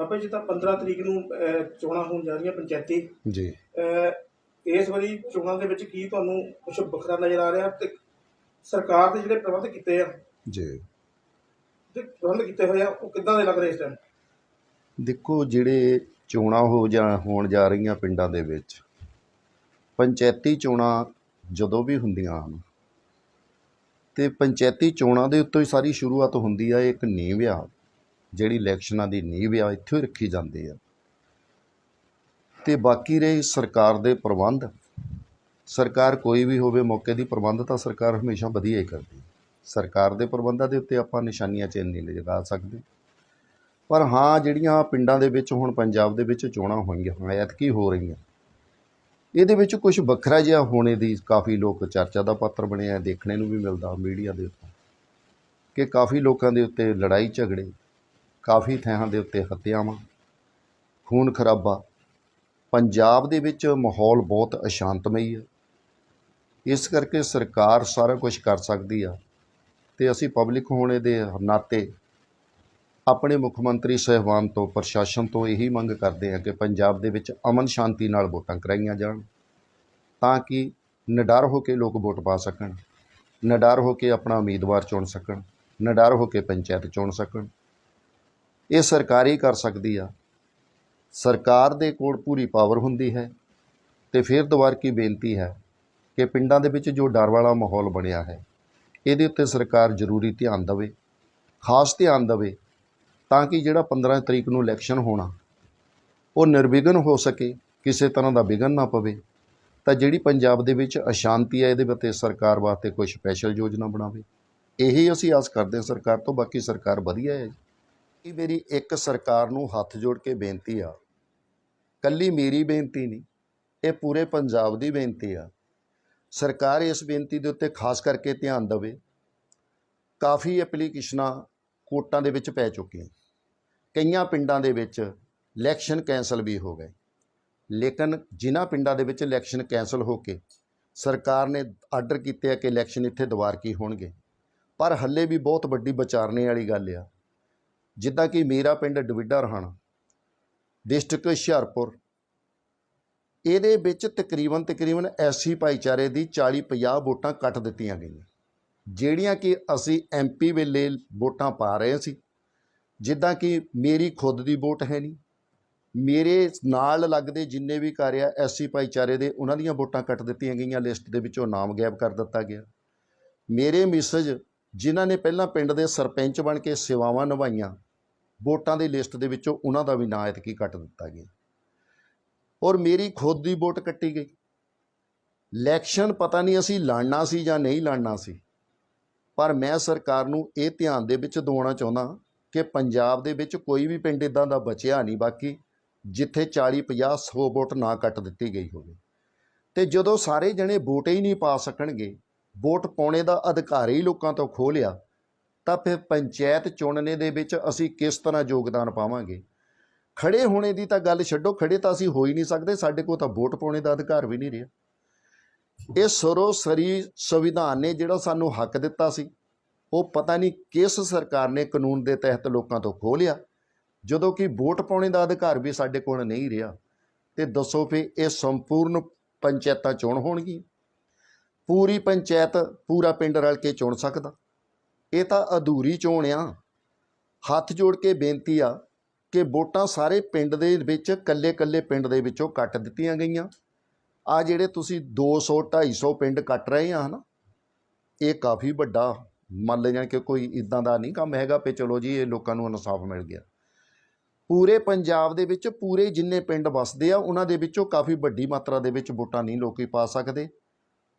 ਬਾਬਾ ਜੀ ਤਾਂ 15 ਤਰੀਕ ਨੂੰ ਅਹ, ਚੋਣਾਂ ਹੋਣ ਜਾ ਰਹੀਆਂ ਪੰਚਾਇਤੀ। ਜੀ। ਅਹ, ਇਸ ਵਾਰੀ ਚੋਣਾਂ ਦੇ ਵਿੱਚ ਕੀ ਤੁਹਾਨੂੰ ਕੁਝ ਵੱਖਰਾ ਨਜ਼ਰ ਆ ਰਿਹਾ ਤੇ ਸਰਕਾਰ ਦੇ ਜਿਹੜੇ ਪ੍ਰਬੰਧ ਕੀਤੇ ਆ? ਜੀ। ਤੇ ਪ੍ਰਬੰਧ ਕੀਤੇ ਹੋਏ ਆ ਉਹ ਕਿੱਦਾਂ ਦੇ ਲੱਗ ਰਹੇ ਇਸ ਟਾਈਮ ਦੇਖੋ ਜਿਹੜੇ ਚੋਣਾਂ ਹੋ ਜਾਂ ਹੋਣ ਜਾ ਰਹੀਆਂ ਪਿੰਡਾਂ ਦੇ ਵਿੱਚ ਪੰਚਾਇਤੀ ਚੋਣਾਂ ਜਦੋਂ ਵੀ ਹੁੰਦੀਆਂ ਹਨ ਤੇ ਪੰਚਾਇਤੀ ਚੋਣਾਂ ਦੇ ਉੱਤੋਂ ਹੀ ਸਾਰੀ ਸ਼ੁਰੂਆਤ ਹੁੰਦੀ ਆ ਇੱਕ ਨੀਂਹ ਆ ਜਿਹੜੀ ਇਲੈਕਸ਼ਨਾਂ ਦੀ ਨੀਂਹ ਆ, ਇੱਥੋਂ ਹੀ ਰੱਖੀ ਜਾਂਦੀ ਆ। ਤੇ ਬਾਕੀ ਰਹੀ ਸਰਕਾਰ ਦੇ ਪ੍ਰਬੰਧ। ਸਰਕਾਰ ਕੋਈ ਵੀ ਹੋਵੇ, ਮੌਕੇ ਦੀ ਪ੍ਰਬੰਧ ਤਾਂ ਸਰਕਾਰ ਹਮੇਸ਼ਾ ਵਧੀਆ ਹੀ ਕਰਦੀ। ਸਰਕਾਰ ਦੇ ਪ੍ਰਬੰਧਾਂ ਦੇ ਉੱਤੇ ਆਪਾਂ ਨਿਸ਼ਾਨੀਆਂ ਚਿੰਨ੍ਹ ਨਹੀਂ ਲਗਾ ਸਕਦੇ। ਪਰ ਹਾਂ, ਜਿਹੜੀਆਂ ਪਿੰਡਾਂ ਦੇ ਵਿੱਚ ਹੁਣ ਪੰਜਾਬ ਦੇ ਵਿੱਚ ਚੋਣਾਂ ਹੋਈਆਂ ਐਤਕੀ ਹੋ ਰਹੀਆਂ। ਇਹਦੇ ਵਿੱਚ ਕੁਝ ਵੱਖਰਾ ਜਿਹਾ ਹੋਣੇ ਦੀ ਕਾਫੀ ਲੋਕ ਚਰਚਾ ਦਾ ਪਾਤਰ ਬਣਿਆ, ਦੇਖਣੇ ਨੂੰ ਵੀ ਮਿਲਦਾ ਮੀਡੀਆ ਦੇ ਉੱਤੇ। ਕਿ ਕਾਫੀ ਲੋਕਾਂ ਦੇ ਉੱਤੇ ਲੜਾਈ ਝਗੜੇ ਕਾਫੀ ਥਾਂ ਦੇ ਉੱਤੇ ਹੱਤਿਆਵਾਂ ਖੂਨ ਖਰਾਬਾ। ਪੰਜਾਬ ਦੇ ਵਿੱਚ ਮਾਹੌਲ ਬਹੁਤ ਅਸ਼ਾਂਤਮਈ ਹੈ ਇਸ ਕਰਕੇ ਸਰਕਾਰ ਸਾਰਾ ਕੁਝ ਕਰ ਸਕਦੀ ਆ ਤੇ ਅਸੀਂ ਪਬਲਿਕ ਹੋਣੇ ਦੇ ਨਾਤੇ ਆਪਣੇ ਮੁੱਖ ਮੰਤਰੀ ਸਹਿਬਾਨ ਤੋਂ, ਪ੍ਰਸ਼ਾਸਨ ਤੋਂ ਇਹੀ ਮੰਗ ਕਰਦੇ ਹਾਂ ਕਿ ਪੰਜਾਬ ਦੇ ਵਿੱਚ ਅਮਨ ਸ਼ਾਂਤੀ ਨਾਲ ਵੋਟਾਂ ਕਰਾਈਆਂ ਜਾਣ ਤਾਂ ਕਿ ਨਿਡਰ ਹੋ ਕੇ ਲੋਕ ਵੋਟ ਪਾ ਸਕਣ, ਨਿਡਰ ਹੋ ਕੇ ਆਪਣਾ ਉਮੀਦਵਾਰ ਚੁਣ ਸਕਣ, ਨਿਡਰ ਹੋ ਕੇ ਪੰਚਾਇਤ ਚੁਣ ਸਕਣ। ਇਹ ਸਰਕਾਰ ਹੀ ਕਰ ਸਕਦੀ ਆ। ਸਰਕਾਰ ਦੇ ਕੋਲ ਪੂਰੀ ਪਾਵਰ ਹੁੰਦੀ ਹੈ ਤੇ ਫਿਰ ਦੁਬਾਰ ਕੀ ਬੇਨਤੀ ਹੈ ਕਿ ਪਿੰਡਾਂ ਦੇ ਵਿੱਚ ਜੋ ਡਰ ਵਾਲਾ ਮਾਹੌਲ ਬਣਿਆ ਹੈ, ਇਹਦੇ ਉੱਤੇ ਸਰਕਾਰ ਜ਼ਰੂਰੀ ਧਿਆਨ ਦੇਵੇ, ਖਾਸ ਧਿਆਨ ਦੇਵੇ, ਤਾਂ ਕਿ ਜਿਹੜਾ 15 ਤਰੀਕ ਨੂੰ ਇਲੈਕਸ਼ਨ ਹੋਣਾ, ਉਹ ਨਿਰਵਿਘਨ ਹੋ ਸਕੇ, ਕਿਸੇ ਤਰ੍ਹਾਂ ਦਾ ਵਿਘਨ ਨਾ ਪਵੇ, ਤਾਂ ਜਿਹੜੀ ਪੰਜਾਬ ਦੇ ਵਿੱਚ ਅਸ਼ਾਂਤੀ ਹੈ, ਇਹਦੇ ਉੱਤੇ ਸਰਕਾਰ ਵਾਸਤੇ ਕੋਈ ਸਪੈਸ਼ਲ ਯੋਜਨਾ ਬਣਾਵੇ। ਇਹੀ ਅਸੀਂ ਆਸ ਕਰਦੇ ਹਾਂ ਸਰਕਾਰ ਤੋਂ, ਬਾਕੀ ਸਰਕਾਰ ਵਧੀਆ ਹੈ। ਇਹ ਮੇਰੀ ਇੱਕ ਸਰਕਾਰ ਨੂੰ ਹੱਥ ਜੋੜ ਕੇ ਬੇਨਤੀ ਆ। ਕੱਲੀ ਮੇਰੀ ਬੇਨਤੀ ਨਹੀਂ, ਇਹ ਪੂਰੇ ਪੰਜਾਬ ਦੀ ਬੇਨਤੀ ਆ। ਸਰਕਾਰ ਇਸ ਬੇਨਤੀ ਦੇ ਉੱਤੇ ਖਾਸ ਕਰਕੇ ਧਿਆਨ ਦੇਵੇ। ਕਾਫੀ ਐਪਲੀਕੇਸ਼ਨਾਂ ਕੋਰਟਾਂ ਦੇ ਵਿੱਚ ਪੈ ਚੁੱਕੀਆਂ। ਕਈਆਂ ਪਿੰਡਾਂ ਦੇ ਵਿੱਚ ਇਲੈਕਸ਼ਨ ਕੈਂਸਲ ਵੀ ਹੋ ਗਏ। ਲੇਕਿਨ ਜਿਨ੍ਹਾਂ ਪਿੰਡਾਂ ਦੇ ਵਿੱਚ ਇਲੈਕਸ਼ਨ ਕੈਂਸਲ ਹੋ ਕੇ ਸਰਕਾਰ ਨੇ ਆਰਡਰ ਕੀਤੇ ਆ ਕਿ ਇਲੈਕਸ਼ਨ ਇੱਥੇ ਦੁਬਾਰ ਕੀ ਹੋਣਗੇ। ਪਰ ਹੱਲੇ ਵੀ ਬਹੁਤ ਵੱਡੀ ਵਿਚਾਰਨੇ ਵਾਲੀ ਗੱਲ ਆ ਜਿੱਦਾਂ ਕਿ ਮੇਰਾ ਪਿੰਡ ਡਵਿੱਡਾ ਰਹਾਣਾ, ਡਿਸਟ੍ਰਿਕਟ ਹੁਸ਼ਿਆਰਪੁਰ, ਇਹਦੇ ਵਿੱਚ ਤਕਰੀਬਨ ਤਕਰੀਬਨ ਐਸੀ ਭਾਈਚਾਰੇ ਦੀ 40 50 ਵੋਟਾਂ ਕੱਟ ਦਿੱਤੀਆਂ ਗਈਆਂ, ਜਿਹੜੀਆਂ ਕਿ ਅਸੀਂ ਐਮਪੀ ਵੇਲੇ ਵੋਟਾਂ ਪਾ ਰਹੇ ਸੀ। ਜਿੱਦਾਂ ਕਿ ਮੇਰੀ ਖੁਦ ਦੀ ਵੋਟ ਹੈ ਨਹੀਂ, ਮੇਰੇ ਨਾਲ ਲੱਗਦੇ ਜਿੰਨੇ ਵੀ ਘਰ ਆ, ਐਸੀ ਭਾਈਚਾਰੇ ਦੇ ਉਹਨਾਂ ਦੀਆਂ ਵੋਟਾਂ ਕੱਟ ਦਿੱਤੀਆਂ ਗਈਆਂ, ਲਿਸਟ ਦੇ ਵਿੱਚੋਂ ਨਾਮ ਗਾਇਬ ਕਰ ਦਿੱਤਾ ਗਿਆ। ਮੇਰੇ ਮਿਸਜ ਜਿਨ੍ਹਾਂ ਨੇ ਪਹਿਲਾਂ ਪਿੰਡ ਦੇ ਸਰਪੰਚ ਬਣ ਕੇ ਸੇਵਾਵਾਂ ਨਿਭਾਈਆਂ, ਵੋਟਾਂ ਦੀ ਲਿਸਟ ਦੇ ਵਿੱਚੋਂ ਉਹਨਾਂ ਦਾ ਵੀ ਨਾਂ ਐਤਕੀ ਕੱਟ ਦਿੱਤਾ ਗਿਆ। ਔਰ ਮੇਰੀ ਖੁਦ ਦੀ ਵੋਟ ਕੱਟੀ ਗਈ। ਇਲੈਕਸ਼ਨ ਪਤਾ ਨਹੀਂ ਅਸੀਂ ਲੜਨਾ ਸੀ ਜਾਂ ਨਹੀਂ ਲੜਨਾ ਸੀ, ਪਰ ਮੈਂ ਸਰਕਾਰ ਨੂੰ ਇਹ ਧਿਆਨ ਦੇ ਵਿੱਚ ਦਿਵਾਉਣਾ ਚਾਹੁੰਦਾ ਕਿ ਪੰਜਾਬ ਦੇ ਵਿੱਚ ਕੋਈ ਵੀ ਪਿੰਡ ਇਦਾਂ ਦਾ ਬਚਿਆ ਨਹੀਂ, ਬਾਕੀ ਜਿੱਥੇ 40 50 100 ਵੋਟ ਨਾ ਕੱਟ ਦਿੱਤੀ ਗਈ ਹੋਵੇ। ਤੇ ਜਦੋਂ ਸਾਰੇ ਜਣੇ ਵੋਟ ਹੀ ਨਹੀਂ ਪਾ ਸਕਣਗੇ ਵੋਟ ਪਾਉਣੇ ਦਾ ਅਧਿਕਾਰ ਹੀ ਲੋਕਾਂ ਤੋਂ ਖੋਹ ਲਿਆ, ਤਾਂ ਫਿਰ ਪੰਚਾਇਤ ਚੁਣਨੇ ਦੇ ਵਿੱਚ ਅਸੀਂ ਕਿਸ ਤਰ੍ਹਾਂ ਯੋਗਦਾਨ ਪਾਵਾਂਗੇ? ਖੜੇ ਹੋਣੇ ਦੀ ਤਾਂ ਗੱਲ ਛੱਡੋ ਖੜੇ ਤਾਂ ਅਸੀਂ ਹੋ ਹੀ ਨਹੀਂ ਸਕਦੇ, ਸਾਡੇ ਕੋਲ ਤਾਂ ਵੋਟ ਪਾਉਣੇ ਦਾ ਅਧਿਕਾਰ ਵੀ ਨਹੀਂ ਰਿਹਾ। ਇਹ ਸਰੋਸਰੀ ਸੰਵਿਧਾਨ ਨੇ ਜਿਹੜਾ ਸਾਨੂੰ ਹੱਕ ਦਿੱਤਾ ਸੀ, ਉਹ ਪਤਾ ਨਹੀਂ ਕਿਸ ਸਰਕਾਰ ਨੇ ਕਾਨੂੰਨ ਦੇ ਤਹਿਤ ਲੋਕਾਂ ਤੋਂ ਖੋਹ ਲਿਆ, ਜਦੋਂ ਕਿ ਵੋਟ ਪਾਉਣੇ ਦਾ ਅਧਿਕਾਰ ਵੀ ਸਾਡੇ ਕੋਲ ਨਹੀਂ ਰਿਹਾ। ਤੇ ਦੱਸੋ ਫੇ ਇਹ ਸੰਪੂਰਨ ਪੰਚਾਇਤਾਂ ਚੋਣ ਹੋਣਗੀਆਂ? ਪੂਰੀ ਪੰਚਾਇਤ ਪੂਰਾ ਪਿੰਡ ਰਲ ਕੇ ਚੁਣ ਸਕਦਾ। ਇਹ ਤਾਂ ਅਧੂਰੀ ਚੋਣ ਆ। ਹੱਥ ਜੋੜ ਕੇ ਬੇਨਤੀ ਆ ਕਿ ਵੋਟਾਂ ਸਾਰੇ ਪਿੰਡ ਦੇ ਵਿੱਚ ਕੱਲੇ-ਕੱਲੇ ਪਿੰਡ ਦੇ ਵਿੱਚੋਂ ਕੱਟ ਦਿੱਤੀਆਂ ਗਈਆਂ। ਆ ਜਿਹੜੇ ਤੁਸੀਂ 200 250 ਪਿੰਡ ਕੱਟ ਰਹੇ ਆ, ਹਨਾ? ਇਹ ਕਾਫੀ ਵੱਡਾ, ਮੰਨ ਲੈ ਜਾਣ ਕਿ ਕੋਈ ਇਦਾਂ ਦਾ ਨਹੀਂ ਕੰਮ ਹੈਗਾ ਪੇ ਚਲੋ ਜੀ, ਇਹ ਲੋਕਾਂ ਨੂੰ ਇਨਸਾਫ ਮਿਲ ਗਿਆ। ਪੂਰੇ ਪੰਜਾਬ ਦੇ ਵਿੱਚ ਪੂਰੇ ਜਿੰਨੇ ਪਿੰਡ ਵਸਦੇ ਆ, ਉਹਨਾਂ ਦੇ ਵਿੱਚੋਂ ਕਾਫੀ ਵੱਡੀ ਮਾਤਰਾ ਦੇ ਵਿੱਚ ਵੋਟਾਂ ਨਹੀਂ ਲੋਕੀ ਪਾ ਸਕਦੇ।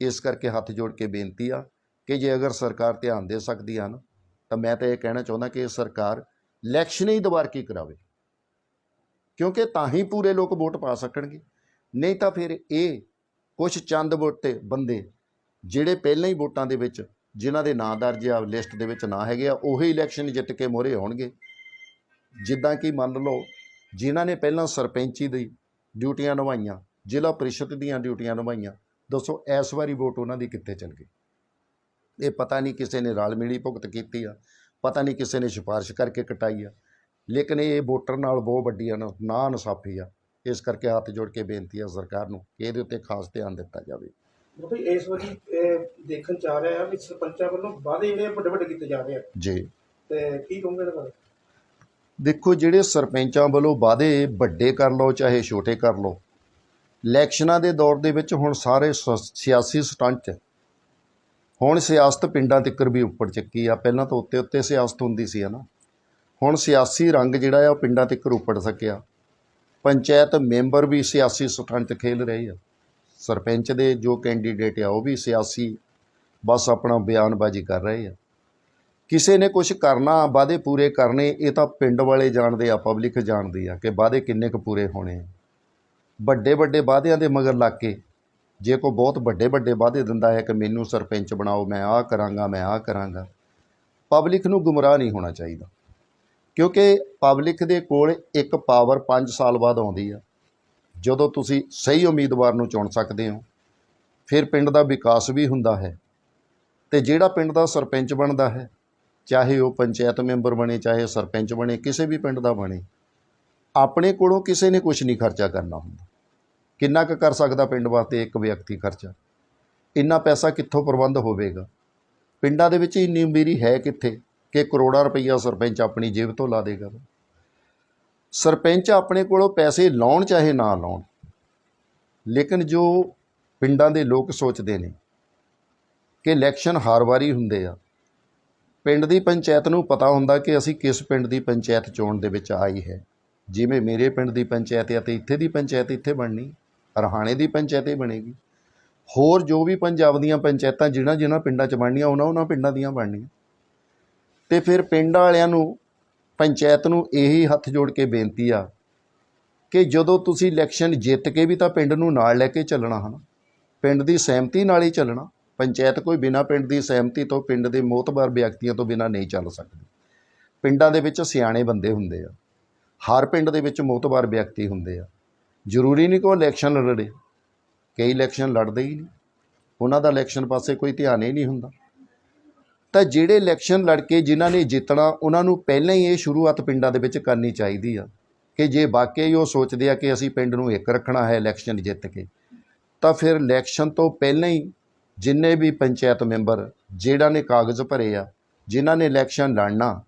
ਇਸ ਕਰਕੇ ਹੱਥ ਜੋੜ ਕੇ ਬੇਨਤੀ ਆ ਕਿ ਜੇ ਅਗਰ ਸਰਕਾਰ ਧਿਆਨ ਦੇ ਸਕਦੀ ਆ ਨਾ ਤਾਂ ਮੈਂ ਤਾਂ ਇਹ ਕਹਿਣਾ ਚਾਹੁੰਦਾ ਕਿ ਇਹ ਸਰਕਾਰ ਇਲੈਕਸ਼ਨ ਹੀ ਦੁਬਾਰ ਕੀ ਕਰਾਵੇ? ਕਿਉਂਕਿ ਤਾਂ ਹੀ ਪੂਰੇ ਲੋਕ ਵੋਟ ਪਾ ਸਕਣਗੇ। ਨਹੀਂ ਤਾਂ ਫਿਰ ਇਹ ਕੁਝ ਚੰਦ ਵੋਟੇ ਬੰਦੇ ਜਿਹੜੇ ਪਹਿਲਾਂ ਹੀ ਵੋਟਾਂ ਦੇ ਵਿੱਚ, ਜਿਨ੍ਹਾਂ ਦੇ ਨਾਂ ਦਰਜ ਆ, ਲਿਸਟ ਦੇ ਵਿੱਚ ਨਾ ਹੈਗੇ ਆ, ਉਹੀ ਇਲੈਕਸ਼ਨ ਜਿੱਤ ਕੇ ਮੋਹਰੇ ਆਉਣਗੇ। ਜਿੱਦਾਂ ਕਿ ਮੰਨ ਲਓ, ਜਿਨ੍ਹਾਂ ਨੇ ਪਹਿਲਾਂ ਸਰਪੰਚੀ ਦੀ ਡਿਊਟੀਆਂ ਨਿਭਾਈਆਂ, ਜ਼ਿਲ੍ਹਾ ਪ੍ਰੀਸ਼ਦ ਦੀਆਂ ਡਿਊਟੀਆਂ ਨਿਭਾਈਆਂ ਦੱਸੋ ਇਸ ਵਾਰੀ ਵੋਟ ਉਹਨਾਂ ਦੀ ਕਿੱਥੇ ਚਲ ਗਈ? ਇਹ ਪਤਾ ਨਹੀਂ ਕਿਸੇ ਨੇ ਰਲ ਮਿਲੀ ਭੁਗਤ ਕੀਤੀ ਆ ਪਤਾ ਨਹੀਂ ਕਿਸੇ ਨੇ ਸਿਫਾਰਿਸ਼ ਕਰਕੇ ਕਟਾਈ ਆ। ਲੇਕਿਨ ਇਹ ਵੋਟਰ ਨਾਲ ਬਹੁਤ ਵੱਡੀ ਨਾ ਇਨਸਾਫੀ ਆ। ਇਸ ਕਰਕੇ ਹੱਥ ਜੋੜ ਕੇ ਬੇਨਤੀ ਆ ਸਰਕਾਰ ਨੂੰ ਕਿ ਇਹਦੇ ਉੱਤੇ ਖਾਸ ਧਿਆਨ ਦਿੱਤਾ ਜਾਵੇ। ਇਸ ਵਾਰੀ ਇਹ ਦੇਖਣ ਚ ਆ ਰਿਹਾ ਵੀ ਸਰਪੰਚਾਂ ਵੱਲੋਂ ਵਾਅਦੇ ਜਿਹੜੇ ਵੱਡੇ ਵੱਡੇ ਕੀਤੇ ਜਾ ਰਹੇ ਆ। ਜੀ। ਤੇ ਕੀ ਕਹੋਗੇ ਇਹਦੇ ਬਾਰੇ? ਦੇਖੋ ਜਿਹੜੇ ਸਰਪੰਚਾਂ ਵੱਲੋਂ ਵਾਅਦੇ ਵੱਡੇ ਕਰ ਲਓ ਚਾਹੇ ਛੋਟੇ ਕਰ ਲਓ ਇਲੈਕਸ਼ਨਾਂ ਦੇ ਦੌਰ ਦੇ ਵਿੱਚ ਹੁਣ ਸਾਰੇ ਸ- ਸਿਆਸੀ ਸਟੰਟ। ਹੁਣ ਸਿਆਸਤ ਪਿੰਡਾਂ ਤੱਕ ਵੀ ਉੱਪਰ ਚੱਕੀ ਆ। ਪਹਿਲਾਂ ਤਾਂ ਉੱਤੇ ਉੱਤੇ ਸਿਆਸਤ ਹੁੰਦੀ ਸੀ ਨਾ ਹੁਣ ਸਿਆਸੀ ਰੰਗ ਜਿਹੜਾ ਆ, ਉਹ ਪਿੰਡਾਂ ਤੱਕ ਉੱਪੜ ਸਕਿਆ। ਪੰਚਾਇਤ ਮੈਂਬਰ ਵੀ ਸਿਆਸੀ ਸਟੰਟ ਖੇਲ ਰਹੇ ਆ। ਸਰਪੰਚ ਦੇ ਜੋ ਕੈਂਡੀਡੇਟ ਆ, ਉਹ ਵੀ ਸਿਆਸੀ, ਬਸ ਆਪਣਾ ਬਿਆਨਬਾਜ਼ੀ ਕਰ ਰਹੇ ਆ। ਕਿਸੇ ਨੇ ਕੁਝ ਕਰਨਾ, ਵਾਅਦੇ ਪੂਰੇ ਕਰਨੇ, ਇਹ ਤਾਂ ਪਿੰਡ ਵਾਲੇ ਜਾਣਦੇ ਆ, ਪਬਲਿਕ ਜਾਣਦੀ ਆ ਕਿ ਵਾਅਦੇ ਕਿੰਨੇ ਕੁ ਪੂਰੇ ਹੋਣੇ ਆ। ਵੱਡੇ ਵੱਡੇ ਵਾਅਦਿਆਂ ਦੇ ਮਗਰ ਲੱਗ ਕੇ ਜੇ ਕੋਈ ਬਹੁਤ ਵੱਡੇ ਵੱਡੇ ਵਾਅਦੇ ਦਿੰਦਾ ਹੈ ਕਿ ਮੈਨੂੰ ਸਰਪੰਚ ਬਣਾਓ, ਮੈਂ ਆਹ ਕਰਾਂਗਾ, ਮੈਂ ਆਹ ਕਰਾਂਗਾ ਪਬਲਿਕ ਨੂੰ ਗੁੰਮਰਾਹ ਨਹੀਂ ਹੋਣਾ ਚਾਹੀਦਾ। ਕਿਉਂਕਿ ਪਬਲਿਕ ਦੇ ਕੋਲ ਇੱਕ ਪਾਵਰ 5 ਸਾਲ ਬਾਅਦ ਆਉਂਦੀ ਆ। ਜਦੋਂ ਤੁਸੀਂ ਸਹੀ ਉਮੀਦਵਾਰ ਨੂੰ ਚੁਣ ਸਕਦੇ ਹੋ, ਫਿਰ ਪਿੰਡ ਦਾ ਵਿਕਾਸ ਵੀ ਹੁੰਦਾ ਹੈ। ਤੇ ਜਿਹੜਾ ਪਿੰਡ ਦਾ ਸਰਪੰਚ ਬਣਦਾ ਹੈ, ਚਾਹੇ ਉਹ ਪੰਚਾਇਤ ਮੈਂਬਰ ਬਣੇ, ਚਾਹੇ ਸਰਪੰਚ ਬਣੇ, ਕਿਸੇ ਵੀ ਪਿੰਡ ਦਾ ਬਣੇ, ਆਪਣੇ ਕੋਲੋਂ ਕਿਸੇ ਨੇ ਕੁਝ ਨਹੀਂ ਖਰਚਾ ਕਰਨਾ ਹੁੰਦਾ। ਕਿੰਨਾ ਕੁ ਕਰ ਸਕਦਾ ਪਿੰਡ ਵਾਸਤੇ ਇੱਕ ਵਿਅਕਤੀ ਖਰਚਾ? ਇੰਨਾ ਪੈਸਾ ਕਿੱਥੋਂ ਪ੍ਰਬੰਧ ਹੋਵੇਗਾ? ਪਿੰਡਾਂ ਦੇ ਵਿੱਚ ਇੰਨੀ ਅਮੀਰੀ ਹੈ ਕਿੱਥੇ ਕਿ ਕਰੋੜਾਂ ਰੁਪਈਆ ਸਰਪੰਚ ਆਪਣੀ ਜੇਬ ਤੋਂ ਲਾ ਦੇਗਾ? ਸਰਪੰਚ ਆਪਣੇ ਕੋਲੋਂ ਪੈਸੇ ਲਾਉਣ ਚਾਹੇ ਨਾ ਲਾਉਣ, ਲੇਕਿਨ ਜੋ ਪਿੰਡਾਂ ਦੇ ਲੋਕ ਸੋਚਦੇ ਨੇ ਕਿ ਇਲੈਕਸ਼ਨ ਹਰ ਵਾਰੀ ਹੁੰਦੇ ਆ, ਪਿੰਡ ਦੀ ਪੰਚਾਇਤ ਨੂੰ ਪਤਾ ਹੁੰਦਾ ਕਿ ਅਸੀਂ ਕਿਸ ਪਿੰਡ ਦੀ ਪੰਚਾਇਤ ਚੋਣ ਦੇ ਵਿੱਚ ਆਈ ਹੈ। ਜਿਵੇਂ ਮੇਰੇ ਪਿੰਡ ਦੀ ਪੰਚਾਇਤ ਹੈ ਤੇ ਇੱਥੇ ਦੀ ਪੰਚਾਇਤ ਇੱਥੇ ਬਣਨੀ। ਰਹਾਣੇ ਦੀ ਪੰਚਾਇਤ ਹੀ ਬਣੇਗੀ। ਹੋਰ ਜੋ ਵੀ ਪੰਜਾਬ ਦੀਆਂ ਪੰਚਾਇਤਾਂ ਜਿਹਨਾਂ ਜਿਹਨਾਂ ਪਿੰਡਾਂ 'ਚ ਬਣਨੀਆਂ, ਉਹਨਾਂ ਉਹਨਾਂ ਪਿੰਡਾਂ ਦੀਆਂ ਬਣਨੀਆਂ। ਤੇ ਫਿਰ ਪਿੰਡ ਵਾਲਿਆਂ ਨੂੰ, ਪੰਚਾਇਤ ਨੂੰ ਇਹੀ ਹੱਥ ਜੋੜ ਕੇ ਬੇਨਤੀ ਆ ਕਿ ਜਦੋਂ ਤੁਸੀਂ ਇਲੈਕਸ਼ਨ ਜਿੱਤ ਕੇ ਵੀ ਤਾਂ ਪਿੰਡ ਨੂੰ ਨਾਲ ਲੈ ਕੇ ਚੱਲਣਾ, ਹਨ? ਪਿੰਡ ਦੀ ਸਹਿਮਤੀ ਨਾਲ ਹੀ ਚੱਲਣਾ। ਪੰਚਾਇਤ ਕੋਈ ਬਿਨਾਂ ਪਿੰਡ ਦੀ ਸਹਿਮਤੀ ਤੋਂ ਪਿੰਡ ਦੇ ਮੋਤਬਰ ਵਿਅਕਤੀਆਂ ਤੋਂ ਬਿਨਾਂ ਨਹੀਂ ਚੱਲ ਸਕਦੀ। ਪਿੰਡਾਂ ਦੇ ਵਿੱਚ ਸਿਆਣੇ ਬੰਦੇ ਹੁੰਦੇ ਆ। ਹਰ ਪਿੰਡ ਦੇ ਵਿੱਚ ਮੋਤਬਰ ਵਿਅਕਤੀ ਹੁੰਦੇ ਆ। ਜ਼ਰੂਰੀ ਨਹੀਂ ਕਿ ਉਹ ਇਲੈਕਸ਼ਨ ਲੜੇ। ਕਈ ਇਲੈਕਸ਼ਨ ਲੜਦੇ ਹੀ ਨਹੀਂ। ਉਹਨਾਂ ਦਾ ਇਲੈਕਸ਼ਨ ਪਾਸੇ ਕੋਈ ਧਿਆਨ ਹੀ ਨਹੀਂ ਹੁੰਦਾ। ਤਾਂ ਜਿਹੜੇ ਇਲੈਕਸ਼ਨ ਲੜ ਕੇ ਜਿਨ੍ਹਾਂ ਨੇ ਜਿੱਤਣਾ, ਉਹਨਾਂ ਨੂੰ ਪਹਿਲਾਂ ਹੀ ਇਹ ਸ਼ੁਰੂਆਤ ਪਿੰਡਾਂ ਦੇ ਵਿੱਚ ਕਰਨੀ ਚਾਹੀਦੀ ਆ ਕਿ ਜੇ ਵਾਕਈ ਉਹ ਸੋਚਦੇ ਆ ਕਿ ਅਸੀਂ ਪਿੰਡ ਨੂੰ ਇੱਕ ਰੱਖਣਾ ਹੈ ਇਲੈਕਸ਼ਨ ਜਿੱਤ ਕੇ, ਤਾਂ ਫਿਰ ਇਲੈਕਸ਼ਨ ਤੋਂ ਪਹਿਲਾਂ ਹੀ ਜਿੰਨੇ ਵੀ ਪੰਚਾਇਤ ਮੈਂਬਰ ਜਿਹੜਾ ਨੇ ਕਾਗਜ਼ ਭਰੇ ਆ, ਜਿਨ੍ਹਾਂ ਨੇ ਇਲੈਕਸ਼ਨ ਲੜਨਾ,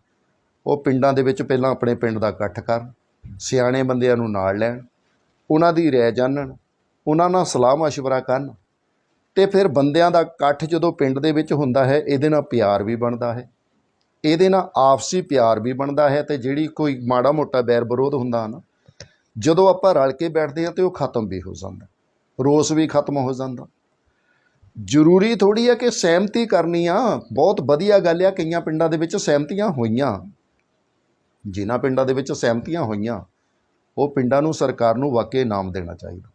ਉਹ ਪਿੰਡਾਂ ਦੇ ਵਿੱਚ ਪਹਿਲਾਂ ਆਪਣੇ ਪਿੰਡ ਦਾ ਇਕੱਠ ਕਰਨ ਸਿਆਣੇ ਬੰਦਿਆਂ ਨੂੰ ਨਾਲ ਲੈਣ ਉਹਨਾਂ ਦੀ ਰਾਏ ਜਾਣਨ, ਉਹਨਾਂ ਨਾਲ ਸਲਾਹ ਮਸ਼ਵਰਾ ਕਰਨ। ਤੇ ਫਿਰ ਬੰਦਿਆਂ ਦਾ ਇਕੱਠ ਜਦੋਂ ਪਿੰਡ ਦੇ ਵਿੱਚ ਹੁੰਦਾ ਹੈ, ਇਹਦੇ ਨਾਲ ਪਿਆਰ ਵੀ ਬਣਦਾ ਹੈ। ਇਹਦੇ ਨਾਲ ਆਪਸੀ ਪਿਆਰ ਵੀ ਬਣਦਾ ਹੈ ਤੇ ਜਿਹੜੀ ਕੋਈ ਮਾੜਾ ਮੋਟਾ ਬੈਰ ਵਿਰੋਧ ਹੁੰਦਾ ਨਾ, ਜਦੋਂ ਆਪਾਂ ਰਲ ਕੇ ਬੈਠਦੇ ਹਾਂ ਤੇ ਉਹ ਖਤਮ ਵੀ ਹੋ ਜਾਂਦਾ, ਰੋਸ ਵੀ ਖਤਮ ਹੋ ਜਾਂਦਾ। ਜ਼ਰੂਰੀ ਥੋੜੀ ਹੈ ਕਿ ਸਹਿਮਤੀ ਕਰਨੀ ਆ, ਬਹੁਤ ਵਧੀਆ ਗੱਲ ਆ, ਕਈਆਂ ਪਿੰਡਾਂ ਦੇ ਵਿੱਚ ਸਹਿਮਤੀਆਂ ਹੋਈਆਂ। ਜਿਨ੍ਹਾਂ ਪਿੰਡਾਂ ਦੇ ਵਿੱਚ ਸਹਿਮਤੀਆਂ ਹੋਈਆਂ ਉਹ ਪਿੰਡਾਂ ਨੂੰ ਸਰਕਾਰ ਨੂੰ ਵਾਕਈ ਇਨਾਮ ਦੇਣਾ ਚਾਹੀਦਾ।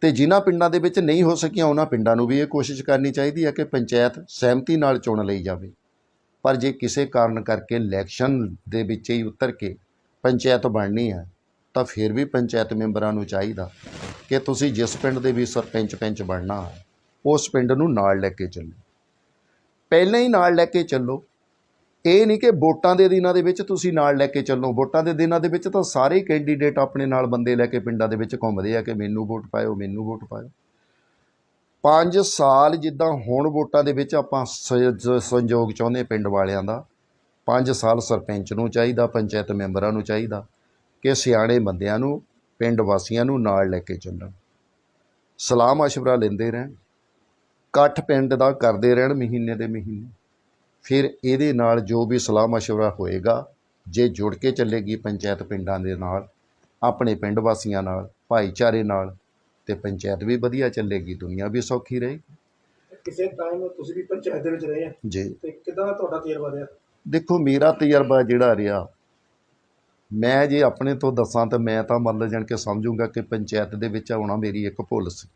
ਤੇ ਜਿਨ੍ਹਾਂ ਪਿੰਡਾਂ ਦੇ ਵਿੱਚ ਨਹੀਂ ਹੋ ਸਕੀਆਂ, ਉਹਨਾਂ ਪਿੰਡਾਂ ਨੂੰ ਵੀ ਇਹ ਕੋਸ਼ਿਸ਼ ਕਰਨੀ ਚਾਹੀਦੀ ਹੈ ਕਿ ਪੰਚਾਇਤ ਸਹਿਮਤੀ ਨਾਲ ਚੁਣ ਲਈ ਜਾਵੇ। ਪਰ ਜੇ ਕਿਸੇ ਕਾਰਨ ਕਰਕੇ ਇਲੈਕਸ਼ਨ ਦੇ ਵਿੱਚ ਹੀ ਉਤਰ ਕੇ ਪੰਚਾਇਤ ਬਣਨੀ ਹੈ, ਤਾਂ ਫਿਰ ਵੀ ਪੰਚਾਇਤ ਮੈਂਬਰਾਂ ਨੂੰ ਚਾਹੀਦਾ ਕਿ ਤੁਸੀਂ ਜਿਸ ਪਿੰਡ ਦੇ ਵੀ ਸਰਪੰਚ ਪੰਚ ਬਣਨਾ ਹੈ, ਉਸ ਪਿੰਡ ਨੂੰ ਨਾਲ ਲੈ ਕੇ ਚੱਲੋ। ਪਹਿਲਾਂ ਹੀ ਨਾਲ ਲੈ ਕੇ ਚੱਲੋ ਇਹ ਨਹੀਂ ਕਿ ਵੋਟਾਂ ਦੇ ਦਿਨਾਂ ਦੇ ਵਿੱਚ ਤੁਸੀਂ ਨਾਲ ਲੈ ਕੇ ਚੱਲੋ। ਵੋਟਾਂ ਦੇ ਦਿਨਾਂ ਦੇ ਵਿੱਚ ਤਾਂ ਸਾਰੇ ਕੈਂਡੀਡੇਟ ਆਪਣੇ ਨਾਲ ਬੰਦੇ ਲੈ ਕੇ ਪਿੰਡਾਂ ਦੇ ਵਿੱਚ ਘੁੰਮਦੇ ਆ ਕਿ ਮੈਨੂੰ ਵੋਟ ਪਾਇਓ, ਮੈਨੂੰ ਵੋਟ ਪਾਇਓ। ਪੰਜ ਸਾਲ ਜਿੱਦਾਂ ਹੁਣ ਵੋਟਾਂ ਦੇ ਵਿੱਚ ਆਪਾਂ ਸ- ਸੰਯੋਗ ਚਾਹੁੰਦੇ ਪਿੰਡ ਵਾਲਿਆਂ ਦਾ। ਪੰਜ ਸਾਲ ਸਰਪੰਚ ਨੂੰ ਚਾਹੀਦਾ, ਪੰਚਾਇਤ ਮੈਂਬਰਾਂ ਨੂੰ ਚਾਹੀਦਾ ਕਿ ਸਿਆਣੇ ਬੰਦਿਆਂ ਨੂੰ, ਪਿੰਡ ਵਾਸੀਆਂ ਨੂੰ ਨਾਲ ਲੈ ਕੇ ਚੱਲਣ। ਸਲਾਹ ਮਸ਼ਵਰਾ ਲੈਂਦੇ ਰਹਿਣ। ਇਕੱਠ ਪਿੰਡ ਦਾ ਕਰਦੇ ਰਹਿਣ ਮਹੀਨੇ ਦੇ ਮਹੀਨੇ। ਫਿਰ ਇਹਦੇ ਨਾਲ ਜੋ ਵੀ ਸਲਾਹ ਮਸ਼ਵਰਾ ਹੋਏਗਾ ਜੇ ਜੁੜ ਕੇ ਚੱਲੇਗੀ ਪੰਚਾਇਤ ਪਿੰਡਾਂ ਦੇ ਨਾਲ ਆਪਣੇ ਪਿੰਡ ਵਾਸੀਆਂ ਨਾਲ ਭਾਈਚਾਰੇ ਨਾਲ ਤੇ ਪੰਚਾਇਤ ਵੀ ਵਧੀਆ ਚੱਲੇਗੀ ਦੁਨੀਆ ਵੀ ਸੌਖੀ ਰਹੇਗੀ। ਕਿਸੇ ਟਾਈਮ ਤੁਸੀਂ ਵੀ ਪੰਚਾਇਤ ਦੇ ਵਿੱਚ ਰਹੇ ਆ ਜੀ। ਤੇ ਕਿਦਾਂ ਤੁਹਾਡਾ ਤਜਰਬਾ ਰਿਹਾ? ਦੇਖੋ ਮੇਰਾ ਤਜਰਬਾ ਜਿਹੜਾ ਰਿਹਾ ਮੈਂ ਜੇ ਆਪਣੇ ਤੋਂ ਦੱਸਾਂ ਤਾਂ ਮੈਂ ਤਾਂ ਮੰਨ ਜਾਣ ਕੇ ਸਮਝੂੰਗਾ ਕਿ ਪੰਚਾਇਤ ਦੇ ਵਿੱਚ ਆਉਣਾ ਮੇਰੀ ਇੱਕ ਭੁੱਲ ਸੀ।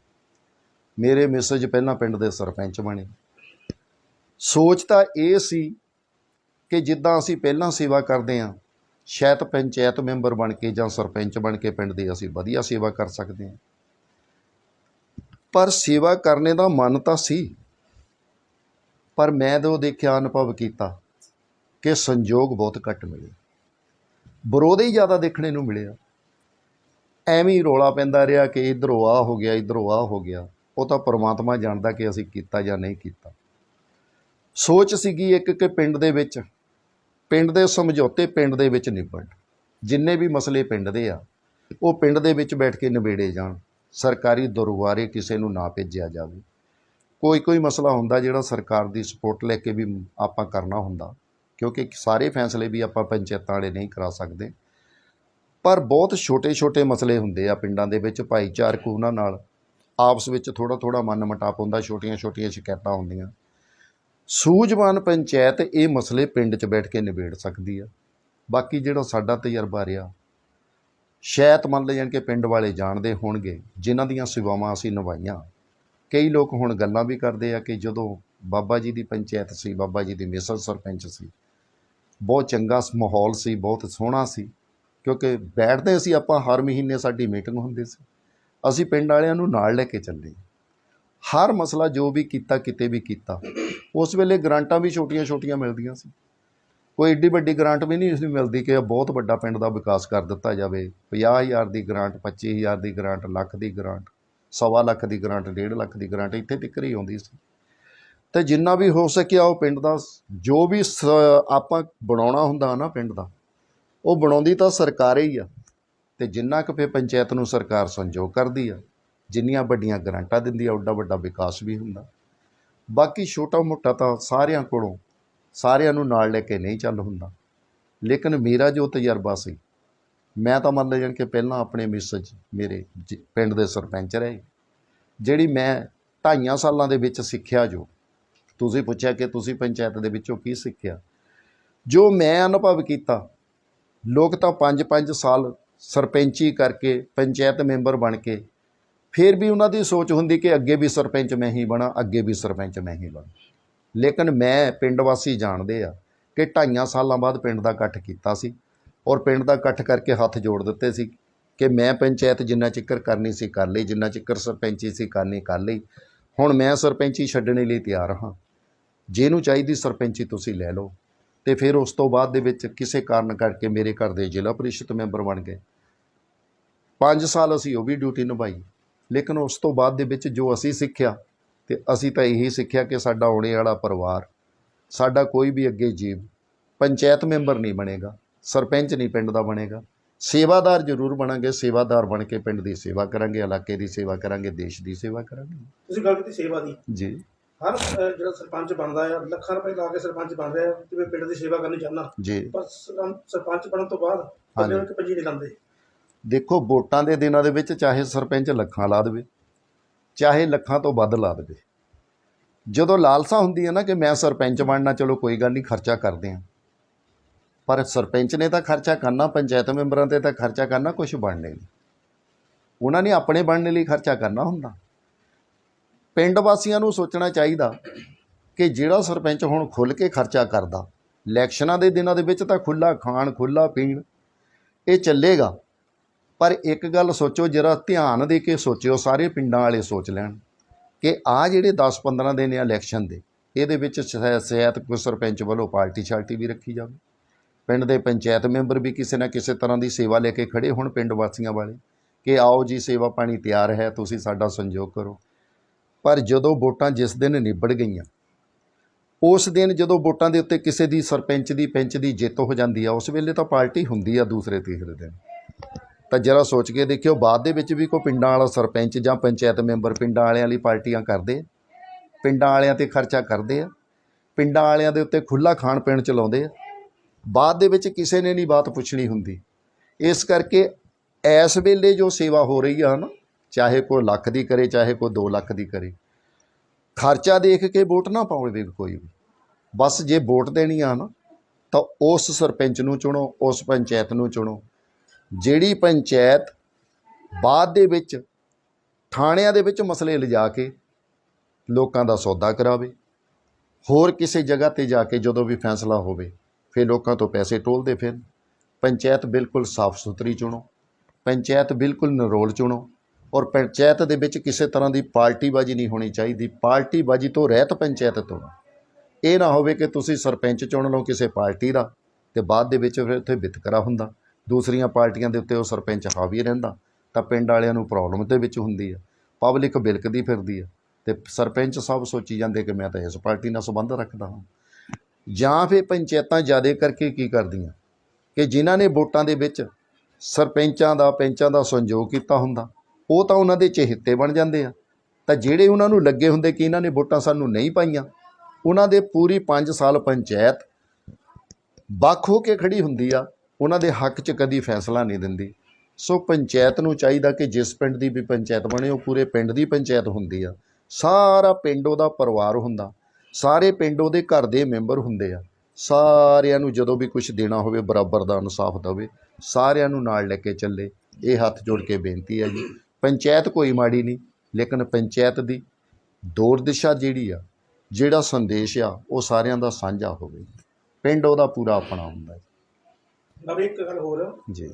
ਮੇਰੇ ਮੈਸੇਜ ਪਹਿਲਾਂ ਪਿੰਡ ਦੇ ਸਰਪੰਚ ਬਣੇ। ਸੋਚ ਤਾਂ ਇਹ ਸੀ ਕਿ ਜਿੱਦਾਂ ਅਸੀਂ ਪਹਿਲਾਂ ਸੇਵਾ ਕਰਦੇ ਹਾਂ ਸ਼ਾਇਦ ਪੰਚਾਇਤ ਮੈਂਬਰ ਬਣ ਕੇ ਜਾਂ ਸਰਪੰਚ ਬਣ ਕੇ ਪਿੰਡ ਦੀ ਅਸੀਂ ਵਧੀਆ ਸੇਵਾ ਕਰ ਸਕਦੇ ਹਾਂ। ਪਰ ਸੇਵਾ ਕਰਨੇ ਦਾ ਮਨ ਤਾਂ ਸੀ। ਪਰ ਮੈਂ ਤਾਂ ਉਹ ਦੇਖਿਆ ਅਨੁਭਵ ਕੀਤਾ ਕਿ ਸੰਯੋਗ ਬਹੁਤ ਘੱਟ ਮਿਲੇ। ਵਿਰੋਧ ਹੀ ਜ਼ਿਆਦਾ ਦੇਖਣੇ ਨੂੰ ਮਿਲਿਆ। ਐਵੇਂ ਹੀ ਰੋਲਾ ਪੈਂਦਾ ਰਿਹਾ ਕਿ ਇਧਰੋਂ ਆ ਹੋ ਗਿਆ, ਇਧਰੋਂ ਆ ਹੋ ਗਿਆ। ਉਹ ਤਾਂ ਪਰਮਾਤਮਾ ਜਾਣਦਾ ਕਿ ਅਸੀਂ ਕੀਤਾ ਜਾਂ ਨਹੀਂ ਕੀਤਾ। ਸੋਚ ਸੀਗੀ ਇੱਕ ਕਿ ਪਿੰਡ ਦੇ ਵਿੱਚ, ਪਿੰਡ ਦੇ ਸਮਝੌਤੇ ਪਿੰਡ ਦੇ ਵਿੱਚ ਨਿਬੜ। ਜਿੰਨੇ ਵੀ ਮਸਲੇ ਪਿੰਡ ਦੇ ਆ, ਉਹ ਪਿੰਡ ਦੇ ਵਿੱਚ ਬੈਠ ਕੇ ਨਿਬੇੜੇ ਜਾਣ। ਸਰਕਾਰੀ ਦਰਬਾਰੇ ਕਿਸੇ ਨੂੰ ਨਾ ਭੇਜਿਆ ਜਾਵੇ। ਕੋਈ ਕੋਈ ਮਸਲਾ ਹੁੰਦਾ ਜਿਹੜਾ ਸਰਕਾਰ ਦੀ ਸਪੋਰਟ ਲੈ ਕੇ ਵੀ ਆਪਾਂ ਕਰਨਾ ਹੁੰਦਾ, ਕਿਉਂਕਿ ਸਾਰੇ ਫੈਸਲੇ ਵੀ ਆਪਾਂ ਪੰਚਾਇਤਾਂ ਵਾਲੇ ਨਹੀਂ ਕਰਾ ਸਕਦੇ। ਪਰ ਬਹੁਤ ਛੋਟੇ-ਛੋਟੇ ਮਸਲੇ ਹੁੰਦੇ ਆ ਪਿੰਡਾਂ ਦੇ ਵਿੱਚ, ਭਾਈਚਾਰਕ ਉਹਨਾਂ ਨਾਲ ਆਪਸ ਵਿੱਚ ਥੋੜਾ ਥੋੜਾ ਮਨ ਮਟਾਪ ਹੁੰਦਾ ਛੋਟੀਆਂ-ਛੋਟੀਆਂ ਸ਼ਿਕਾਇਤਾਂ ਹੁੰਦੀਆਂ। ਸੂਝਵਾਨ ਪੰਚਾਇਤ ਇਹ ਮਸਲੇ ਪਿੰਡ 'ਚ ਬੈਠ ਕੇ ਨਿਬੇੜ ਸਕਦੀ ਆ। ਬਾਕੀ ਜਿਹੜਾ ਸਾਡਾ ਤਜਰਬਾ ਰਿਹਾ, ਸ਼ਾਇਦ ਮੰਨ ਲੈਣ ਕਿ ਪਿੰਡ ਵਾਲੇ ਜਾਣਦੇ ਹੋਣਗੇ, ਜਿਨ੍ਹਾਂ ਦੀਆਂ ਸੇਵਾਵਾਂ ਅਸੀਂ ਨਿਭਾਈਆਂ। ਕਈ ਲੋਕ ਹੁਣ ਗੱਲਾਂ ਵੀ ਕਰਦੇ ਆ ਕਿ ਜਦੋਂ ਬਾਬਾ ਜੀ ਦੀ ਪੰਚਾਇਤ ਸੀ, ਬਾਬਾ ਜੀ ਦੀ ਮਿਸਰ ਸਰਪੰਚ ਸੀ, ਬਹੁਤ ਚੰਗਾ ਮਾਹੌਲ ਸੀ, ਬਹੁਤ ਸੋਹਣਾ ਸੀ, ਕਿਉਂਕਿ ਬੈਠਦੇ ਸੀ ਆਪਾਂ ਹਰ ਮਹੀਨੇ ਸਾਡੀ ਮੀਟਿੰਗ ਹੁੰਦੀ ਸੀ। ਅਸੀਂ ਪਿੰਡ ਵਾਲਿਆਂ ਨੂੰ ਨਾਲ ਲੈ ਕੇ ਚੱਲੇ। ਹਰ ਮਸਲਾ ਜੋ ਵੀ ਕੀਤਾ, ਕਿਤੇ ਵੀ ਕੀਤਾ, ਉਸ ਵੇਲੇ ਗ੍ਰਾਂਟਾਂ ਵੀ ਛੋਟੀਆਂ-ਛੋਟੀਆਂ ਮਿਲਦੀਆਂ ਸੀ। ਕੋਈ ਏਡੀ ਵੱਡੀ ਗ੍ਰਾਂਟ ਵੀ ਨਹੀਂ ਸੀ ਮਿਲਦੀ ਕਿ ਬਹੁਤ ਵੱਡਾ ਪਿੰਡ ਦਾ ਵਿਕਾਸ ਕਰ ਦਿੱਤਾ ਜਾਵੇ। 50000 ਦੀ ਗ੍ਰਾਂਟ 25000 ਦੀ ਗ੍ਰਾਂਟ, ਲੱਖ ਦੀ ਗ੍ਰਾਂਟ, ਸਵਾ ਲੱਖ ਦੀ ਗ੍ਰਾਂਟ, ਡੇਢ ਲੱਖ ਦੀ ਗ੍ਰਾਂਟ ਇੱਥੇ ਤੱਕ ਹੀ ਆਉਂਦੀ ਸੀ। ਤੇ ਜਿੰਨਾ ਵੀ ਹੋ ਸਕਿਆ ਉਹ ਪਿੰਡ ਦਾ, ਜੋ ਵੀ ਸ- ਆਪਾਂ ਬਣਾਉਣਾ ਹੁੰਦਾ ਨਾ ਪਿੰਡ ਦਾ, ਉਹ ਬਣਾਉਂਦੀ ਤਾਂ ਸਰਕਾਰ ਹੀ ਆ। ਤੇ ਜਿੰਨਾ ਕੁ ਫਿਰ ਪੰਚਾਇਤ ਨੂੰ ਸਰਕਾਰ ਸੰਯੋਗ ਕਰਦੀ ਆ ਜਿੰਨੀਆਂ ਵੱਡੀਆਂ ਗ੍ਰਾਂਟਾਂ ਦਿੰਦੀ ਆ ਉੱਡਾ ਵੱਡਾ ਵਿਕਾਸ ਵੀ ਹੁੰਦਾ। ਬਾਕੀ ਛੋਟਾ ਮੋਟਾ ਤਾਂ ਸਾਰਿਆਂ ਕੋਲੋਂ, ਸਾਰਿਆਂ ਨੂੰ ਨਾਲ ਲੈ ਕੇ ਨਹੀਂ ਚੱਲ ਹੁੰਦਾ। ਲੇਕਿਨ ਮੇਰਾ ਜੋ ਤਜਰਬਾ ਸੀ, ਮੈਂ ਤਾਂ ਮੰਨ ਲੈਣ ਕਿ ਪਹਿਲਾਂ ਆਪਣੇ ਮਿਸਜ ਮੇਰੇ ਜ- ਪਿੰਡ ਦੇ ਸਰਪੰਚ ਰਹੇ। ਜਿਹੜੀ ਮੈਂ ਢਾਈਆਂ ਸਾਲਾਂ ਦੇ ਵਿੱਚ ਸਿੱਖਿਆ ਜੋ, ਤੁਸੀਂ ਪੁੱਛਿਆ ਕਿ ਤੁਸੀਂ ਪੰਚਾਇਤ ਦੇ ਵਿੱਚੋਂ ਕੀ ਸਿੱਖਿਆ? ਜੋ ਮੈਂ ਅਨੁਭਵ ਕੀਤਾ, ਲੋਕ ਤਾਂ 5-5 ਸਾਲ ਸਰਪੰਚੀ ਕਰਕੇ ਪੰਚਾਇਤ ਮੈਂਬਰ ਬਣ ਕੇ ਫਿਰ ਵੀ ਉਹਨਾਂ ਦੀ ਸੋਚ ਹੁੰਦੀ ਕਿ ਅੱਗੇ ਵੀ ਸਰਪੰਚ ਮੈਂ ਹੀ ਬਣਾ, ਅੱਗੇ ਵੀ ਸਰਪੰਚ ਮੈਂ ਹੀ ਬਣਾ। ਲੇਕਿਨ ਮੈਂ ਪਿੰਡ ਵਾਸੀ ਜਾਣਦੇ ਆ ਕਿ ਢਾਈਆਂ ਸਾਲਾਂ ਬਾਅਦ ਪਿੰਡ ਦਾ ਇਕੱਠ ਕੀਤਾ ਸੀ ਔਰ ਪਿੰਡ ਦਾ ਇਕੱਠ ਕਰਕੇ ਹੱਥ ਜੋੜ ਦਿੱਤੇ ਸੀ ਕਿ ਮੈਂ ਪੰਚਾਇਤ ਜਿੰਨਾ ਚਿੱਕਰ ਕਰਨੀ ਸੀ ਕਰ ਲਈ, ਜਿੰਨਾ ਚਿੱਕਰ ਸਰਪੰਚੀ ਸੀ ਕਰਨੀ ਕਰ ਲਈ। ਹੁਣ ਮੈਂ ਸਰਪੰਚੀ ਛੱਡਣ ਲਈ ਤਿਆਰ ਹਾਂ। ਜਿਹਨੂੰ ਚਾਹੀਦੀ ਸਰਪੰਚੀ ਤੁਸੀਂ ਲੈ ਲਓ। ਤੇ ਫਿਰ ਉਸ ਤੋਂ ਬਾਅਦ ਦੇ ਵਿੱਚ ਕਿਸੇ ਕਾਰਨ ਕਰਕੇ ਮੇਰੇ ਘਰ ਦੇ ਜ਼ਿਲ੍ਹਾ ਪ੍ਰੀਸ਼ਦ ਮੈਂਬਰ ਬਣ ਗਏ। 5 ਸਾਲ ਅਸੀਂ ਉਹ ਵੀ ਡਿਊਟੀ ਨਿਭਾਈ। ਲੇਕਿਨ ਉਸ ਤੋਂ ਬਾਅਦ ਦੇ ਵਿੱਚ ਜੋ ਅਸੀਂ ਸਿੱਖਿਆ ਤੇ ਅਸੀਂ ਤਾਂ ਇਹੀ ਸਿੱਖਿਆ ਕਿ ਸਾਡਾ ਆਉਣੇ ਵਾਲਾ ਪਰਿਵਾਰ ਸਾਡਾ ਕੋਈ ਵੀ ਅੱਗੇ ਜੀਵ ਪੰਚਾਇਤ ਮੈਂਬਰ ਨਹੀਂ ਬਣੇਗਾ ਸਰਪੰਚ ਨਹੀਂ ਪਿੰਡ ਦਾ ਬਣੇਗਾ। ਸੇਵਾਦਾਰ ਜ਼ਰੂਰ ਬਣਾਂਗੇ ਸੇਵਾਦਾਰ ਬਣ ਕੇ ਪਿੰਡ ਦੀ ਸੇਵਾ ਕਰਾਂਗੇ ਇਲਾਕੇ ਦੀ ਸੇਵਾ ਕਰਾਂਗੇ ਦੇਸ਼ ਦੀ ਸੇਵਾ ਕਰਾਂਗੇ। ਤੁਸੀਂ ਗੱਲ ਕੀਤੀ ਸੇਵਾ ਦੀ? ਜੀ। ਹਰ ਜਿਹੜਾ ਸਰਪੰਚ ਬਣਦਾ ਆ ਲੱਖਾਂ ਰੁਪਏ ਲਾ ਕੇ ਸਰਪੰਚ ਬਣ ਰਿਹਾ ਮੈਂ ਪਿੰਡ ਦੀ ਸੇਵਾ ਕਰਨੀ ਚਾਹੁੰਦਾ। ਜੀ। ਪਰ ਸਰਪੰ- ਸਰਪੰਚ ਬਣਨ ਤੋਂ ਬਾਅਦ ਨੂੰ ਪੰਜੀ ਨਹੀਂ ਲਾਉਂਦੇ। ਦੇਖੋ, ਵੋਟਾਂ ਦੇ ਦਿਨਾਂ ਦੇ ਵਿੱਚ ਚਾਹੇ ਸਰਪੰਚ ਲੱਖਾਂ ਲਾ ਦੇਵੇ, ਚਾਹੇ ਲੱਖਾਂ ਤੋਂ ਵੱਧ ਲਾ ਦੇਵੇ। ਜਦੋਂ ਲਾਲਸਾ ਹੁੰਦੀ ਹੈ ਨਾ ਕਿ ਮੈਂ ਸਰਪੰਚ ਬਣਨਾ, ਚਲੋ ਕੋਈ ਗੱਲ ਨਹੀਂ, ਖਰਚਾ ਕਰਦੇ ਹਾਂ। ਪਰ ਸਰਪੰਚ ਨੇ ਤਾਂ ਖਰਚਾ ਕਰਨਾ, ਪੰਚਾਇਤ ਮੈਂਬਰਾਂ ਤੇ ਤਾਂ ਖਰਚਾ ਕਰਨਾ ਕੁਝ ਬਣਨੇ ਨਹੀਂ। ਉਹਨਾਂ ਨੇ ਆਪਣੇ ਬਣਨ ਲਈ ਖਰਚਾ ਕਰਨਾ ਹੁੰਦਾ। ਪਿੰਡ ਵਾਸੀਆਂ ਨੂੰ ਸੋਚਣਾ ਚਾਹੀਦਾ ਕਿ ਜਿਹੜਾ ਸਰਪੰਚ ਹੁਣ ਖੁੱਲ ਕੇ ਖਰਚਾ ਕਰਦਾ, ਇਲੈਕਸ਼ਨਾਂ ਦੇ ਦਿਨਾਂ ਦੇ ਵਿੱਚ ਤਾਂ ਖੁੱਲਾ ਖਾਣ ਖੁੱਲਾ ਪੀਣ, ਇਹ ਚੱਲੇਗਾ। ਪਰ ਇੱਕ ਗੱਲ ਸੋਚੋ, ਜਰਾ ਧਿਆਨ ਦੇ ਕੇ ਸੋਚਿਓ, ਸਾਰੇ ਪਿੰਡਾਂ ਵਾਲੇ ਸੋਚ ਲੈਣ ਕਿ ਆ ਜਿਹੜੇ 10-15 ਦਿਨ ਆ ਇਲੈਕਸ਼ਨ ਦੇ, ਇਹਦੇ ਵਿੱਚ ਸ਼ਾਇਦ ਸ਼ਾਇਦ ਸਰਪੰਚ ਵੱਲੋਂ ਪਾਰਟੀ ਸ਼ਾਲਟੀ ਵੀ ਰੱਖੀ ਜਾਵੇ। ਪਿੰਡ ਦੇ ਪੰਚਾਇਤ ਮੈਂਬਰ ਵੀ ਕਿਸੇ ਨਾ ਕਿਸੇ ਤਰ੍ਹਾਂ ਦੀ ਸੇਵਾ ਲੈ ਕੇ ਖੜੇ ਹੋਣ ਪਿੰਡ ਵਾਸੀਆਂ ਵਾਲੇ ਕਿ ਆਓ ਜੀ, ਸੇਵਾ ਪਾਣੀ ਤਿਆਰ ਹੈ, ਤੁਸੀਂ ਸਾਡਾ ਸੰਯੋਗ ਕਰੋ। ਪਰ ਜਦੋਂ ਵੋਟਾਂ ਜਿਸ ਦਿਨ ਨਿਬੜ ਗਈਆਂ, ਉਸ ਦਿਨ ਜਦੋਂ ਵੋਟਾਂ ਦੇ ਉੱਤੇ ਕਿਸੇ ਦੀ ਸਰਪੰਚ ਦੀ, ਪੈਂਚ ਦੀ ਜਿੱਤ ਹੋ ਜਾਂਦੀ ਆ, ਉਸ ਵੇਲੇ ਤਾਂ ਪਾਰਟੀ ਹੁੰਦੀ ਆ ਦੂਸਰੇ ਤੀਸਰੇ ਦਿਨ। ਤਾਂ ਜਰਾ ਸੋਚ ਕੇ ਦੇਖਿਓ, ਬਾਅਦ ਦੇ ਵਿੱਚ ਵੀ ਕੋਈ ਪਿੰਡਾਂ ਵਾਲਾ ਸਰਪੰਚ ਜਾਂ ਪੰਚਾਇਤ ਮੈਂਬਰ ਪਿੰਡਾਂ ਵਾਲਿਆਂ ਲਈ ਪਾਰਟੀਆਂ ਕਰਦੇ ਪਿੰਡਾਂ ਵਾਲਿਆਂ ਤੇ ਖਰਚਾ ਕਰਦੇ ਆ, ਪਿੰਡਾਂ ਵਾਲਿਆਂ ਦੇ ਉੱਤੇ ਖੁੱਲਾ ਖਾਣ ਪੀਣ ਚਲਾਉਂਦੇ ਆ। ਬਾਅਦ ਦੇ ਵਿੱਚ ਕਿਸੇ ਨੇ ਨਹੀਂ ਬਾਤ ਪੁੱਛਣੀ ਹੁੰਦੀ। ਇਸ ਕਰਕੇ ਇਸ ਵੇਲੇ ਜੋ ਸੇਵਾ ਹੋ ਰਹੀ ਆ ਨਾ, ਚਾਹੇ ਕੋਈ ਲੱਖ ਦੀ ਕਰੇ, ਚਾਹੇ ਕੋਈ 2 ਲੱਖ ਦੀ ਕਰੇ, ਖਰਚਾ ਦੇਖ ਕੇ ਵੋਟ ਨਾ ਪਾਵੇ ਕੋਈ ਵੀ। ਬਸ ਜੇ ਵੋਟ ਦੇਣੀ ਆ ਨਾ, ਤਾਂ ਉਸ ਸਰਪੰਚ ਨੂੰ ਚੁਣੋ, ਉਸ ਪੰਚਾਇਤ ਨੂੰ ਚੁਣੋ। ਜਿਹੜੀ ਪੰਚਾਇਤ ਬਾਅਦ ਦੇ ਵਿੱਚ ਥਾਣਿਆਂ ਦੇ ਵਿੱਚ ਮਸਲੇ ਲਿਜਾ ਕੇ ਲੋਕਾਂ ਦਾ ਸੌਦਾ ਕਰਾਵੇ, ਹੋਰ ਕਿਸੇ ਜਗ੍ਹਾ ਤੇ ਜਾ ਕੇ ਜਦੋਂ ਵੀ ਫੈਸਲਾ ਹੋਵੇ, ਫਿਰ ਲੋਕਾਂ ਤੋਂ ਪੈਸੇ ਟੋਲਦੇ ਫਿਰ ਪੰਚਾਇਤ ਬਿਲਕੁਲ ਸਾਫ਼ ਸੁਥਰੀ ਚੁਣੋ, ਪੰਚਾਇਤ ਬਿਲਕੁਲ ਨਿਰੋਲ ਚੁਣੋ ਔਰ ਪੰਚਾਇਤ ਦੇ ਵਿੱਚ ਕਿਸੇ ਤਰ੍ਹਾਂ ਦੀ ਪਾਰਟੀਬਾਜ਼ੀ ਨਹੀਂ ਹੋਣੀ ਚਾਹੀਦੀ। ਪਾਰਟੀਬਾਜ਼ੀ ਤੋਂ ਰਹਿਤ ਪੰਚਾਇਤ ਤੋਂ। ਇਹ ਨਾ ਹੋਵੇ ਕਿ ਤੁਸੀਂ ਸਰਪੰਚ ਚੁਣ ਲਓ ਕਿਸੇ ਪਾਰਟੀ ਦਾ ਤੇ ਬਾਅਦ ਦੇ ਵਿੱਚ ਫਿਰ ਉੱਥੇ ਵਿਤਕਰਾ ਹੁੰਦਾ। ਦੂਸਰੀਆਂ ਪਾਰਟੀਆਂ ਦੇ ਉੱਤੇ ਉਹ ਸਰਪੰਚ ਹਾਵੀ ਰਹਿੰਦਾ, ਤਾਂ ਪਿੰਡ ਵਾਲਿਆਂ ਨੂੰ ਪ੍ਰੋਬਲਮ ਦੇ ਵਿੱਚ ਹੁੰਦੀ ਆ। ਪਬਲਿਕ ਬਿਲਕਦੀ ਫਿਰਦੀ ਆ ਤੇ ਸਰਪੰਚ ਸਭ ਸੋਚੀ ਜਾਂਦੇ ਕਿ ਮੈਂ ਤਾਂ ਇਸ ਪਾਰਟੀ ਨਾਲ ਸੰਬੰਧ ਰੱਖਦਾ ਹਾਂ। ਜਾਂ ਫਿਰ ਪੰਚਾਇਤਾਂ ਜ਼ਿਆਦਾ ਕਰਕੇ ਕੀ ਕਰਦੀਆਂ? ਕਿ ਜਿਨ੍ਹਾਂ ਨੇ ਵੋਟਾਂ ਦੇ ਵਿੱਚ ਸਰਪੰਚਾਂ ਦਾ, ਪੈਂਚਾਂ ਦਾ ਸੰਯੋਗ ਕੀਤਾ ਹੁੰਦਾ, ਉਹ ਤਾਂ ਉਹਨਾਂ ਦੇ ਚਹੇਤੇ ਬਣ ਜਾਂਦੇ ਆ। ਤਾਂ ਜਿਹੜੇ ਉਹਨਾਂ ਨੂੰ ਲੱਗੇ ਹੁੰਦੇ ਕਿ ਇਹਨਾਂ ਨੇ ਵੋਟਾਂ ਸਾਨੂੰ ਨਹੀਂ ਪਾਈਆਂ, ਉਹਨਾਂ ਦੇ ਪੂਰੀ 5 ਸਾਲ ਪੰਚਾਇਤ ਵੱਖ ਹੋ ਕੇ ਖੜੀ ਹੁੰਦੀ ਆ। ਉਹਨਾਂ ਦੇ ਹੱਕ 'ਚ ਕਦੀ ਫੈਸਲਾ ਨਹੀਂ ਦਿੰਦੀ। ਸੋ ਪੰਚਾਇਤ ਨੂੰ ਚਾਹੀਦਾ ਕਿ ਜਿਸ ਪਿੰਡ ਦੀ ਵੀ ਪੰਚਾਇਤ ਬਣੇ, ਉਹ ਪੂਰੇ ਪਿੰਡ ਦੀ ਪੰਚਾਇਤ ਹੁੰਦੀ ਆ। ਸਾਰਾ ਪਿੰਡ ਉਹਦਾ ਪਰਿਵਾਰ ਹੁੰਦਾ। ਸਾਰੇ ਪਿੰਡ ਉਹਦੇ ਘਰ ਦੇ ਮੈਂਬਰ ਹੁੰਦੇ ਆ। ਸਾਰਿਆਂ ਨੂੰ ਜਦੋਂ ਵੀ ਕੁਝ ਦੇਣਾ ਹੋਵੇ, ਬਰਾਬਰ ਦਾ ਇਨਸਾਫ ਦੇਵੇ, ਸਾਰਿਆਂ ਨੂੰ ਨਾਲ ਲੈ ਕੇ ਚੱਲੇ। ਇਹ ਹੱਥ ਜੋੜ ਕੇ ਬੇਨਤੀ ਹੈ ਜੀ। ਪੰਚਾਇਤ ਕੋਈ ਮਾੜੀ ਨਹੀਂ, ਲੇਕਿਨ ਪੰਚਾਇਤ ਦੀ ਦੌਰ ਦਿਸ਼ਾ ਜਿਹੜੀ ਆ, ਜਿਹੜਾ ਸੰਦੇਸ਼ ਆ, ਉਹ ਸਾਰਿਆਂ ਦਾ ਸਾਂਝਾ ਹੋਵੇ। ਪਿੰਡ ਉਹਦਾ ਪੂਰਾ ਆਪਣਾ ਹੁੰਦਾ ਹੈ ਨਵੇਂ ਇੱਕ ਗੱਲ ਹੋਰ ਜੀ।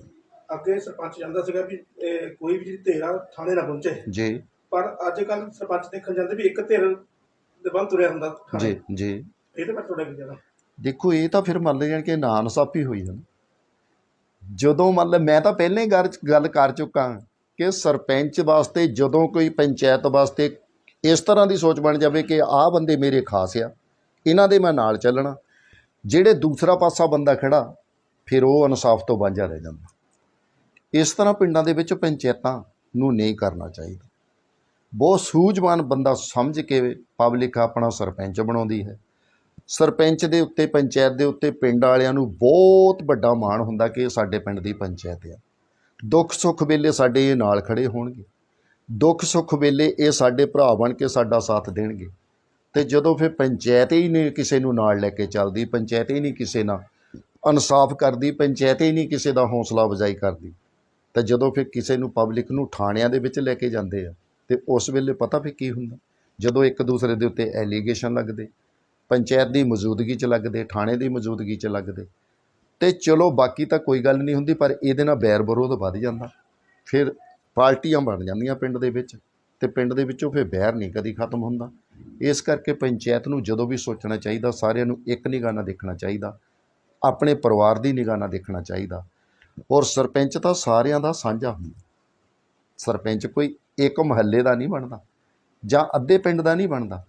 ਅੱਗੇ ਸਰਪੰਚ ਜਾਂਦਾ ਸੀਗਾ ਵੀ ਇਹ ਕੋਈ ਵੀ ਜਿਹੜੀ ਧਿਰ ਥਾਣੇ ਨਾ ਪਹੁੰਚੇ। ਜੀ। ਪਰ ਅੱਜ ਕੱਲ ਸਰਪੰਚ ਦੇਖਣ ਜਾਂਦੇ ਵੀ ਇੱਕ ਧਿਰ ਦੇ ਬੰਦ ਤੁਰਿਆ ਹੁੰਦਾ ਥਾਣੇ। ਜੀ ਜੀ। ਇਹਦੇ ਬਾਰੇ ਤੁਹਾਡਾ ਕੀ ਕਹਿਣਾ? ਦੇਖੋ ਇਹ ਤਾਂ ਫਿਰ ਮੰਨ ਲੈਣ ਕਿ ਨਾ ਇਨਸਾਫੀ ਹੋਈ ਹੈ ਨਾ। ਜਦੋਂ ਮੰਨ ਲੈ ਮੈਂ ਤਾਂ ਪਹਿਲਾਂ ਹੀ ਗੱਲ ਗੱਲ ਕਰ ਚੁੱਕਾ ਕਿ ਸਰਪੰਚ ਵਾਸਤੇ ਜਦੋਂ ਕੋਈ ਪੰਚਾਇਤ ਵਾਸਤੇ ਇਸ ਤਰ੍ਹਾਂ ਦੀ ਸੋਚ ਬਣ ਜਾਵੇ ਕਿ ਆਹ ਬੰਦੇ ਮੇਰੇ ਖਾਸ ਆ ਇਹਨਾਂ ਦੇ ਮੈਂ ਨਾਲ ਚੱਲਣਾ। ਜਿਹੜੇ ਦੂਸਰਾ ਪਾਸਾ ਬੰਦਾ ਖੜਾ ਫਿਰ ਉਹ ਇਨਸਾਫ ਤੋਂ ਵਾਂਝਾ ਰਹਿ ਜਾਂਦਾ। ਇਸ ਤਰ੍ਹਾਂ ਪਿੰਡਾਂ ਦੇ ਵਿੱਚ ਪੰਚਾਇਤਾਂ ਨੂੰ ਨਹੀਂ ਕਰਨਾ ਚਾਹੀਦਾ। ਬਹੁਤ ਸੂਝਵਾਨ ਬੰਦਾ ਸਮਝ ਕੇ ਪਬਲਿਕ ਆਪਣਾ ਸਰਪੰਚ ਬਣਾਉਂਦੀ ਹੈ। ਸਰਪੰਚ ਦੇ ਉੱਤੇ, ਪੰਚਾਇਤ ਦੇ ਉੱਤੇ ਪਿੰਡ ਵਾਲਿਆਂ ਨੂੰ ਬਹੁਤ ਵੱਡਾ ਮਾਣ ਹੁੰਦਾ ਕਿ ਇਹ ਸਾਡੇ ਪਿੰਡ ਦੀ ਪੰਚਾਇਤ ਆ। ਦੁੱਖ ਸੁੱਖ ਵੇਲੇ ਸਾਡੇ ਇਹ ਨਾਲ ਖੜੇ ਹੋਣਗੇ। ਦੁੱਖ ਸੁੱਖ ਵੇਲੇ ਇਹ ਸਾਡੇ ਭਰਾ ਬਣ ਕੇ ਸਾਡਾ ਸਾਥ ਦੇਣਗੇ। ਤੇ ਜਦੋਂ ਫਿਰ ਪੰਚਾਇਤ ਹੀ ਨਹੀਂ ਕਿਸੇ ਨੂੰ ਨਾਲ ਲੈ ਕੇ ਚੱਲਦੀ, ਪੰਚਾਇਤ ਹੀ ਨਹੀਂ ਕਿਸੇ ਨਾਲ ਇਨਸਾਫ ਕਰਦੀ, ਪੰਚਾਇਤ ਹੀ ਨਹੀਂ ਕਿਸੇ ਦਾ ਹੌਸਲਾ ਅਫਜ਼ਾਈ ਕਰਦੀ। ਤਾਂ ਜਦੋਂ ਫਿਰ ਕਿਸੇ ਨੂੰ ਪਬਲਿਕ ਨੂੰ ਥਾਣਿਆਂ ਦੇ ਵਿੱਚ ਲੈ ਕੇ ਜਾਂਦੇ ਆ, ਤੇ ਉਸ ਵੇਲੇ ਪਤਾ ਫਿਰ ਕੀ ਹੁੰਦਾ? ਜਦੋਂ ਇੱਕ ਦੂਸਰੇ ਦੇ ਉੱਤੇ ਐਲੀਗੇਸ਼ਨ ਲੱਗਦੇ, ਪੰਚਾਇਤ ਦੀ ਮੌਜੂਦਗੀ 'ਚ ਲੱਗਦੇ, ਥਾਣੇ ਦੀ ਮੌਜੂਦਗੀ 'ਚ ਲੱਗਦੇ, ਤੇ ਚਲੋ ਬਾਕੀ ਤਾਂ ਕੋਈ ਗੱਲ ਨਹੀਂ ਹੁੰਦੀ, ਪਰ ਇਹਦੇ ਨਾਲ ਬੈਰ ਵਿਰੋਧ ਵੱਧ ਜਾਂਦਾ। ਫਿਰ ਪਾਰਟੀਆਂ ਬਣ ਜਾਂਦੀਆਂ ਪਿੰਡ ਦੇ ਵਿੱਚ, ਤੇ ਪਿੰਡ ਦੇ ਵਿੱਚੋਂ ਫਿਰ ਬੈਰ ਨਹੀਂ ਕਦੀ ਖਤਮ ਹੁੰਦਾ। ਇਸ ਕਰਕੇ ਪੰਚਾਇਤ ਨੂੰ ਜਦੋਂ ਵੀ ਸੋਚਣਾ ਚਾਹੀਦਾ, ਸਾਰਿਆਂ ਨੂੰ ਇੱਕ ਨਿਗਾਹ ਨਾਲ ਦੇਖਣਾ ਚਾਹੀਦਾ। ਆਪਣੇ ਪਰਿਵਾਰ ਦੀ ਨਿਗਾਹ ਨਾਲ ਦੇਖਣਾ ਚਾਹੀਦਾ। ਔਰ ਸਰਪੰਚ ਤਾਂ ਸਾਰਿਆਂ ਦਾ ਸਾਂਝਾ ਹੁੰਦਾ। ਸਰਪੰਚ ਕੋਈ ਇੱਕ ਮਹੱਲੇ ਦਾ ਨਹੀਂ ਬਣਦਾ, ਜਾਂ ਅੱਧੇ ਪਿੰਡ ਦਾ ਨਹੀਂ ਬਣਦਾ,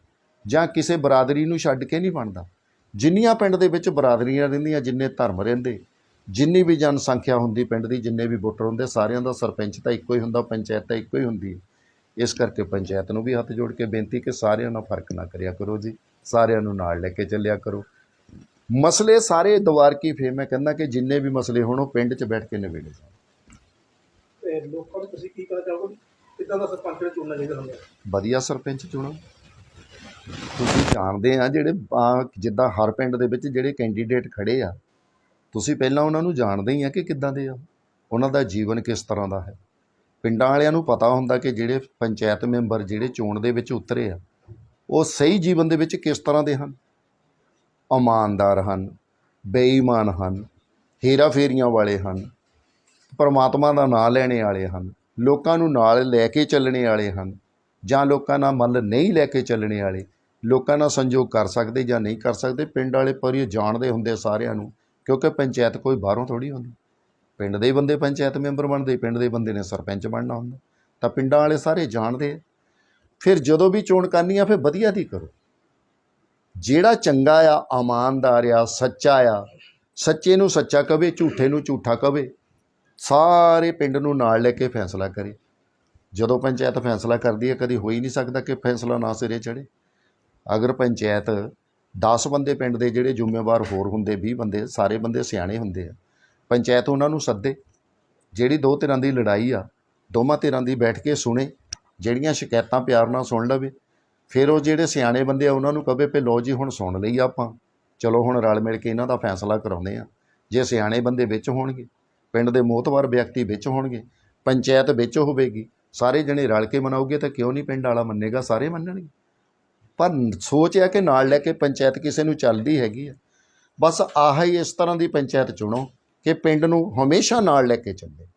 ਜਾਂ ਕਿਸੇ ਬਰਾਦਰੀ ਨੂੰ ਛੱਡ ਕੇ ਨਹੀਂ ਬਣਦਾ। ਜਿੰਨੀਆਂ ਪਿੰਡ ਦੇ ਵਿੱਚ ਬਰਾਦਰੀਆਂ ਰਹਿੰਦੀਆਂ, ਜਿੰਨੇ ਧਰਮ ਰਹਿੰਦੇ, ਜਿੰਨੀ ਵੀ ਜਨਸੰਖਿਆ ਹੁੰਦੀ ਪਿੰਡ ਦੀ, ਜਿੰਨੇ ਵੀ ਵੋਟਰ ਹੁੰਦੇ, ਸਾਰਿਆਂ ਦਾ ਸਰਪੰਚ ਤਾਂ ਇੱਕੋ ਹੀ ਹੁੰਦਾ, ਪੰਚਾਇਤ ਤਾਂ ਇੱਕੋ ਹੀ ਹੁੰਦੀ ਹੈ। ਇਸ ਕਰਕੇ ਪੰਚਾਇਤ ਨੂੰ ਵੀ ਹੱਥ ਜੋੜ ਕੇ ਬੇਨਤੀ ਕਿ ਸਾਰਿਆਂ ਨਾਲ ਫ਼ਰਕ ਨਾ ਕਰਿਆ ਕਰੋ ਜੀ, ਸਾਰਿਆਂ ਨੂੰ ਨਾਲ ਲੈ ਕੇ ਚੱਲਿਆ ਕਰੋ। ਮਸਲੇ ਸਾਰੇ ਦੁਆਰ ਕੀ ਫੇ ਮੈਂ ਕਹਿੰਦਾ ਕਿ ਜਿੰਨੇ ਵੀ ਮਸਲੇ ਹੋਣ ਉਹ ਪਿੰਡ 'ਚ ਬੈਠ ਕੇ ਨਿਬੇੜੇ ਜਾਣ। ਤੇ ਲੋਕਾਂ ਨੂੰ ਤੁਸੀਂ ਕੀ ਕਹਿਣਾ ਚਾਹੋਗੇ? ਕਿੱਦਾਂ ਦਾ ਸਰਪੰਚ ਚੁਣਨਾ ਚਾਹੀਦਾ ਹੁੰਦਾ? ਵਧੀਆ ਸਰਪੰਚ ਚੁਣੋ। ਤੁਸੀਂ ਜਾਣਦੇ ਆ ਜਿਹੜੇ ਜਿੱਦਾਂ ਹਰ ਪਿੰਡ ਦੇ ਵਿੱਚ ਜਿਹੜੇ ਕੈਂਡੀਡੇਟ ਖੜੇ ਆ ਤੁਸੀਂ ਪਹਿਲਾਂ ਉਹਨਾਂ ਨੂੰ ਜਾਣਦੇ ਹੀ ਆ ਕਿ ਕਿੱਦਾਂ ਦੇ ਆ। ਉਹਨਾਂ ਦਾ ਜੀਵਨ ਕਿਸ ਤਰ੍ਹਾਂ ਦਾ ਹੈ। ਪਿੰਡਾਂ ਵਾਲਿਆਂ ਨੂੰ ਪਤਾ ਹੁੰਦਾ ਕਿ ਜਿਹੜੇ ਪੰਚਾਇਤ ਮੈਂਬਰ ਜਿਹੜੇ ਚੋਣ ਦੇ ਵਿੱਚ ਉਤਰੇ ਆ ਉਹ ਸਹੀ ਜੀਵਨ ਦੇ ਵਿੱਚ ਕਿਸ ਤਰ੍ਹਾਂ ਦੇ ਹਨ। ਇਮਾਨਦਾਰ ਹਨ, ਬੇਈਮਾਨ ਹਨ, ਹੇਰਾ ਫੇਰੀਆਂ ਵਾਲੇ ਹਨ, ਪਰਮਾਤਮਾ ਦਾ ਨਾਮ ਲੈਣੇ ਵਾਲੇ ਹਨ, ਲੋਕਾਂ ਨੂੰ ਨਾਲ ਲੈ ਕੇ ਚੱਲਣੇ ਵਾਲੇ ਹਨ ਜਾਂ ਲੋਕਾਂ ਨਾਲ ਮੱਲ ਨਹੀਂ ਲੈ ਕੇ ਚੱਲਣੇ ਵਾਲੇ, ਲੋਕਾਂ ਨਾਲ ਸੰਯੋਗ ਕਰ ਸਕਦੇ ਜਾਂ ਨਹੀਂ ਕਰ ਸਕਦੇ, ਪਿੰਡ ਵਾਲੇ ਪਰ ਇਹ ਜਾਣਦੇ ਹੁੰਦੇ ਸਾਰਿਆਂ ਨੂੰ, ਕਿਉਂਕਿ ਪੰਚਾਇਤ ਕੋਈ ਬਾਹਰੋਂ ਥੋੜੀ ਹੁੰਦੀ। ਪਿੰਡ ਦੇ ਬੰਦੇ ਪੰਚਾਇਤ ਮੈਂਬਰ ਬਣਦੇ, ਪਿੰਡ ਦੇ ਬੰਦੇ ਨੇ ਸਰਪੰਚ ਬਣਨਾ ਹੁੰਦਾ, ਤਾਂ ਪਿੰਡਾਂ ਵਾਲੇ ਸਾਰੇ ਜਾਣਦੇ ਫਿਰ ਜਦੋਂ ਵੀ ਚੋਣ ਕਰਨੀ ਆ ਫਿਰ ਵਧੀਆ ਦੀ ਕਰੋ। ਜਿਹੜਾ ਚੰਗਾ ਆ, ਇਮਾਨਦਾਰ ਆ, ਸੱਚਾ ਆ, ਸੱਚੇ ਨੂੰ ਸੱਚਾ ਕਵੇ, ਝੂਠੇ ਨੂੰ ਝੂਠਾ ਕਵੇ, ਸਾਰੇ ਪਿੰਡ ਨੂੰ ਨਾਲ ਲੈ ਕੇ ਫੈਸਲਾ ਕਰੇ। ਜਦੋਂ ਪੰਚਾਇਤ ਫੈਸਲਾ ਕਰਦੀ ਹੈ, ਕਦੀ ਹੋ ਹੀ ਨਹੀਂ ਸਕਦਾ ਕਿ ਫੈਸਲਾ ਨਾ ਸਿਰੇ ਚੜੇ ਅਗਰ ਪੰਚਾਇਤ 10 ਬੰਦੇ ਪਿੰਡ ਦੇ ਜਿਹੜੇ ਜ਼ਿੰਮੇਵਾਰ ਹੋਰ ਹੁੰਦੇ 20 ਬੰਦੇ, ਸਾਰੇ ਬੰਦੇ ਸਿਆਣੇ ਹੁੰਦੇ ਆ, ਪੰਚਾਇਤ ਉਹਨਾਂ ਨੂੰ ਸੱਦੇ। ਜਿਹੜੀ ਦੋ ਧਿਰਾਂ ਦੀ ਲੜਾਈ ਆ, ਦੋਵਾਂ ਧਿਰਾਂ ਦੀ ਬੈਠ ਕੇ ਸੁਣੇ, ਜਿਹੜੀਆਂ ਸ਼ਿਕਾਇਤਾਂ ਪਿਆਰ ਨਾਲ ਸੁਣ ਲਵੇ ਫਿਰ ਉਹ ਜਿਹੜੇ ਸਿਆਣੇ ਬੰਦੇ ਆ, ਉਹਨਾਂ ਨੂੰ ਕਵੇ ਪੇ ਲੋ ਜੀ, ਹੁਣ ਸੁਣ ਲਈ ਆਪਾਂ। ਚਲੋ, ਹੁਣ ਰਲ ਮਿਲ ਕੇ ਇਹਨਾਂ ਦਾ ਫੈਸਲਾ ਕਰਾਉਂਦੇ ਆ। ਜੇ ਸਿਆਣੇ ਬੰਦੇ ਵਿੱਚ ਹੋਣਗੇ, ਪਿੰਡ ਦੇ ਮੋਤਵਾਰ ਵਿਅਕਤੀ ਵਿੱਚ ਹੋਣਗੇ, ਪੰਚਾਇਤ ਵਿੱਚ ਹੋਵੇਗੀ, ਸਾਰੇ ਜਣੇ ਰਲ ਕੇ ਮਨਾਉਗੇ ਤਾਂ ਕਿਉਂ ਨਹੀਂ ਪਿੰਡ ਵਾਲਾ ਮੰਨੇਗਾ? ਸਾਰੇ ਮੰਨਣਗੇ। ਪਰ ਸੋਚ ਹੈ ਕਿ ਨਾਲ ਲੈ ਕੇ ਪੰਚਾਇਤ ਕਿਸੇ ਨੂੰ ਚੱਲਦੀ ਹੈਗੀ ਆ। ਬਸ ਆਹ ਹੀ ਇਸ ਤਰ੍ਹਾਂ ਦੀ ਪੰਚਾਇਤ ਚੁਣੋ ਕਿ ਪਿੰਡ ਨੂੰ ਹਮੇਸ਼ਾ ਨਾਲ ਲੈ ਕੇ ਚੱਲੇ।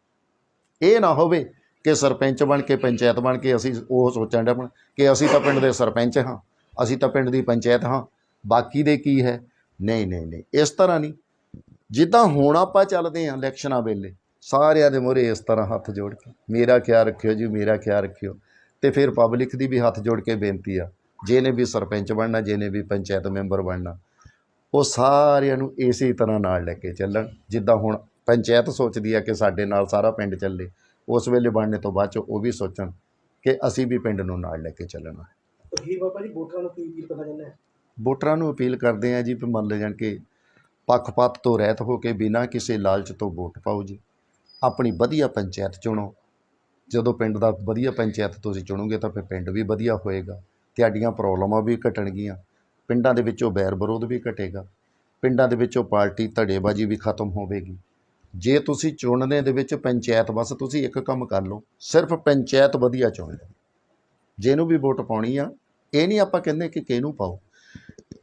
ਇਹ ਨਾ ਹੋਵੇ ਕਿ ਸਰਪੰਚ ਬਣ ਕੇ, ਪੰਚਾਇਤ ਬਣ ਕੇ ਅਸੀਂ ਉਹ ਸੋਚਣ ਡਿਆ ਕਿ ਅਸੀਂ ਤਾਂ ਪਿੰਡ ਦੇ ਸਰਪੰਚ ਹਾਂ, ਅਸੀਂ ਤਾਂ ਪਿੰਡ ਦੀ ਪੰਚਾਇਤ ਹਾਂ, ਬਾਕੀ ਦੇ ਕੀ ਹੈ? ਨਹੀਂ ਨਹੀਂ ਨਹੀਂ, ਇਸ ਤਰ੍ਹਾਂ ਨਹੀਂ। ਜਿੱਦਾਂ ਹੁਣ ਆਪਾਂ ਚੱਲਦੇ ਹਾਂ ਇਲੈਕਸ਼ਨਾਂ ਵੇਲੇ, ਸਾਰਿਆਂ ਦੇ ਮੂਹਰੇ ਇਸ ਤਰ੍ਹਾਂ ਹੱਥ ਜੋੜ ਕੇ, ਮੇਰਾ ਖਿਆਲ ਰੱਖਿਓ ਜੀ, ਮੇਰਾ ਖਿਆਲ ਰੱਖਿਓ। ਤੇ ਫਿਰ ਪਬਲਿਕ ਦੀ ਵੀ ਹੱਥ ਜੋੜ ਕੇ ਬੇਨਤੀ ਆ, ਜਿਹਨੇ ਵੀ ਸਰਪੰਚ ਬਣਨਾ, ਜਿਹਨੇ ਵੀ ਪੰਚਾਇਤ ਮੈਂਬਰ ਬਣਨਾ, ਉਹ ਸਾਰਿਆਂ ਨੂੰ ਇਸੇ ਤਰ੍ਹਾਂ ਨਾਲ ਲੈ ਕੇ ਚੱਲਣ। ਜਿੱਦਾਂ ਹੁਣ ਪੰਚਾਇਤ ਸੋਚਦੀ ਆ ਕਿ ਸਾਡੇ ਨਾਲ ਸਾਰਾ ਪਿੰਡ ਚੱਲੇ ਉਸ ਵੇਲੇ ਬਣਨੇ ਤੋਂ ਬਾਅਦ ਚ ਉਹ ਵੀ ਸੋਚਣ ਕਿ ਅਸੀਂ ਵੀ ਪਿੰਡ ਨੂੰ ਨਾਲ ਲੈ ਕੇ ਚੱਲਣਾ। ਹੀ ਬਾਬਾ ਜੀ ਵੋਟਰਾਂ ਨੂੰ ਕੀ ਚਾਹੁੰਦੇ ਆ ਵੋਟਰਾਂ ਨੂੰ ਅਪੀਲ ਕਰਦੇ ਆ ਜੀ ਵੀ ਮੰਨ ਲੈ ਜਾਣ ਕਿ ਪੱਖਪਾਤ ਤੋਂ ਰਹਿਤ ਹੋ ਕੇ ਬਿਨਾਂ ਕਿਸੇ ਲਾਲਚ ਤੋਂ ਵੋਟ ਪਾਓ ਜੀ। ਆਪਣੀ ਵਧੀਆ ਪੰਚਾਇਤ ਚੁਣੋ। ਜਦੋਂ ਪਿੰਡ ਦਾ ਵਧੀਆ ਪੰਚਾਇਤ ਤੁਸੀਂ ਚੁਣੋਗੇ ਤਾਂ ਫਿਰ ਪਿੰਡ ਵੀ ਵਧੀਆ ਹੋਏਗਾ। ਤੁਹਾਡੀਆਂ ਪ੍ਰੋਬਲਮਾਂ ਵੀ ਘਟਣਗੀਆਂ। ਪਿੰਡਾਂ ਦੇ ਵਿੱਚੋਂ ਬੈਰ ਵਿਰੋਧ ਵੀ ਘਟੇਗਾ। ਪਿੰਡਾਂ ਦੇ ਵਿੱਚੋਂ ਪਾਰਟੀ ਧੜੇਬਾਜ਼ੀ ਵੀ ਖਤਮ ਹੋਵੇਗੀ। ਜੇ ਤੁਸੀਂ ਚੁਣਨੇ ਦੇ ਵਿੱਚ ਪੰਚਾਇਤ, ਬਸ ਤੁਸੀਂ ਇੱਕ ਕੰਮ ਕਰ ਲਓ, ਸਿਰਫ ਪੰਚਾਇਤ ਵਧੀਆ ਚੁਣ ਲਓ ਜਿਹਨੂੰ ਵੀ ਵੋਟ ਪਾਉਣੀ ਆ, ਇਹ ਨਹੀਂ ਆਪਾਂ ਕਹਿੰਦੇ ਕਿ ਕਿਹਨੂੰ ਪਾਓ।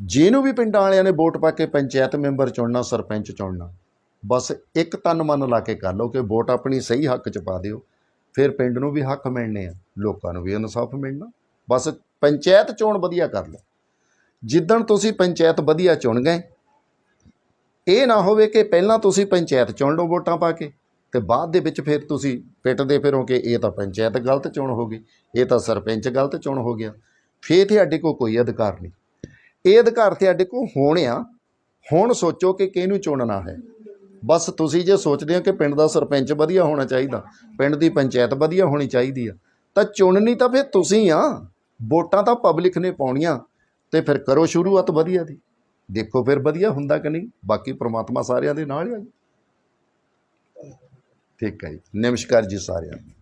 ਜਿਹਨੂੰ ਵੀ ਪਿੰਡਾਂ ਵਾਲਿਆਂ ਨੇ ਵੋਟ ਪਾ ਕੇ ਪੰਚਾਇਤ ਮੈਂਬਰ ਚੁਣਨਾ, ਸਰਪੰਚ ਚੁਣਨਾ, ਬਸ ਇੱਕ ਤਨ ਮਨ ਲਾ ਕੇ ਕਰ ਲਓ ਕਿ ਵੋਟ ਆਪਣੀ ਸਹੀ ਹੱਕ 'ਚ ਪਾ ਦਿਓ। ਫਿਰ ਪਿੰਡ ਨੂੰ ਵੀ ਹੱਕ ਮਿਲਣੇ ਆ, ਲੋਕਾਂ ਨੂੰ ਵੀ ਇਨਸਾਫ ਮਿਲਣਾ। ਬਸ ਪੰਚਾਇਤ ਚੋਣ ਵਧੀਆ ਕਰ ਲਓ। ਜਿੱਦਣ ਤੁਸੀਂ ਪੰਚਾਇਤ ਵਧੀਆ ਚੁਣ ਗਏ ਇਹ ਨਾ ਹੋਵੇ ਕਿ ਪਹਿਲਾਂ ਤੁਸੀਂ ਪੰਚਾਇਤ ਚੁਣ ਲਓ ਵੋਟਾਂ ਪਾ ਕੇ ਤੇ ਬਾਅਦ ਦੇ ਵਿੱਚ ਫਿਰ ਤੁਸੀਂ ਪਿੱਟਦੇ ਫਿਰੋ ਕਿ ਇਹ ਤਾਂ ਪੰਚਾਇਤ ਗਲਤ ਚੋਣ ਹੋ ਗਈ, ਇਹ ਤਾਂ ਸਰਪੰਚ ਗਲਤ ਚੋਣ ਹੋ ਗਿਆ। ਫੇਰ ਤੁਹਾਡੇ ਕੋਲ ਕੋਈ ਅਧਿਕਾਰ ਨਹੀਂ। ਇਹ ਅਧਿਕਾਰ ਤੁਹਾਡੇ ਕੋਲ ਹੋਣ ਆ, ਹੁਣ ਸੋਚੋ ਕਿ ਕਿਹਨੂੰ ਚੁਣਨਾ ਹੈ। ਬਸ ਤੁਸੀਂ ਜੇ ਸੋਚਦੇ ਹੋ ਕਿ ਪਿੰਡ ਦਾ ਸਰਪੰਚ ਵਧੀਆ ਹੋਣਾ ਚਾਹੀਦਾ, ਪਿੰਡ ਦੀ ਪੰਚਾਇਤ ਵਧੀਆ ਹੋਣੀ ਚਾਹੀਦੀ ਆ, ਤਾਂ ਚੁਣਨੀ ਤਾਂ ਫਿਰ ਤੁਸੀਂ ਆ। ਵੋਟਾਂ ਤਾਂ ਪਬਲਿਕ ਨੇ ਪਾਉਣੀਆਂ ਤੇ ਫਿਰ ਕਰੋ ਸ਼ੁਰੂਆਤ ਵਧੀਆ ਦੀ। ਦੇਖੋ ਫਿਰ ਵਧੀਆ ਹੁੰਦਾ ਕਿ ਨਹੀਂ? ਬਾਕੀ ਪ੍ਰਮਾਤਮਾ ਸਾਰਿਆਂ ਦੇ ਨਾਲ ਹੀ ਆ ਜੀ। ਠੀਕ ਹੈ ਜੀ। ਨਮਸਕਾਰ ਜੀ ਸਾਰਿਆਂ ਨੂੰ।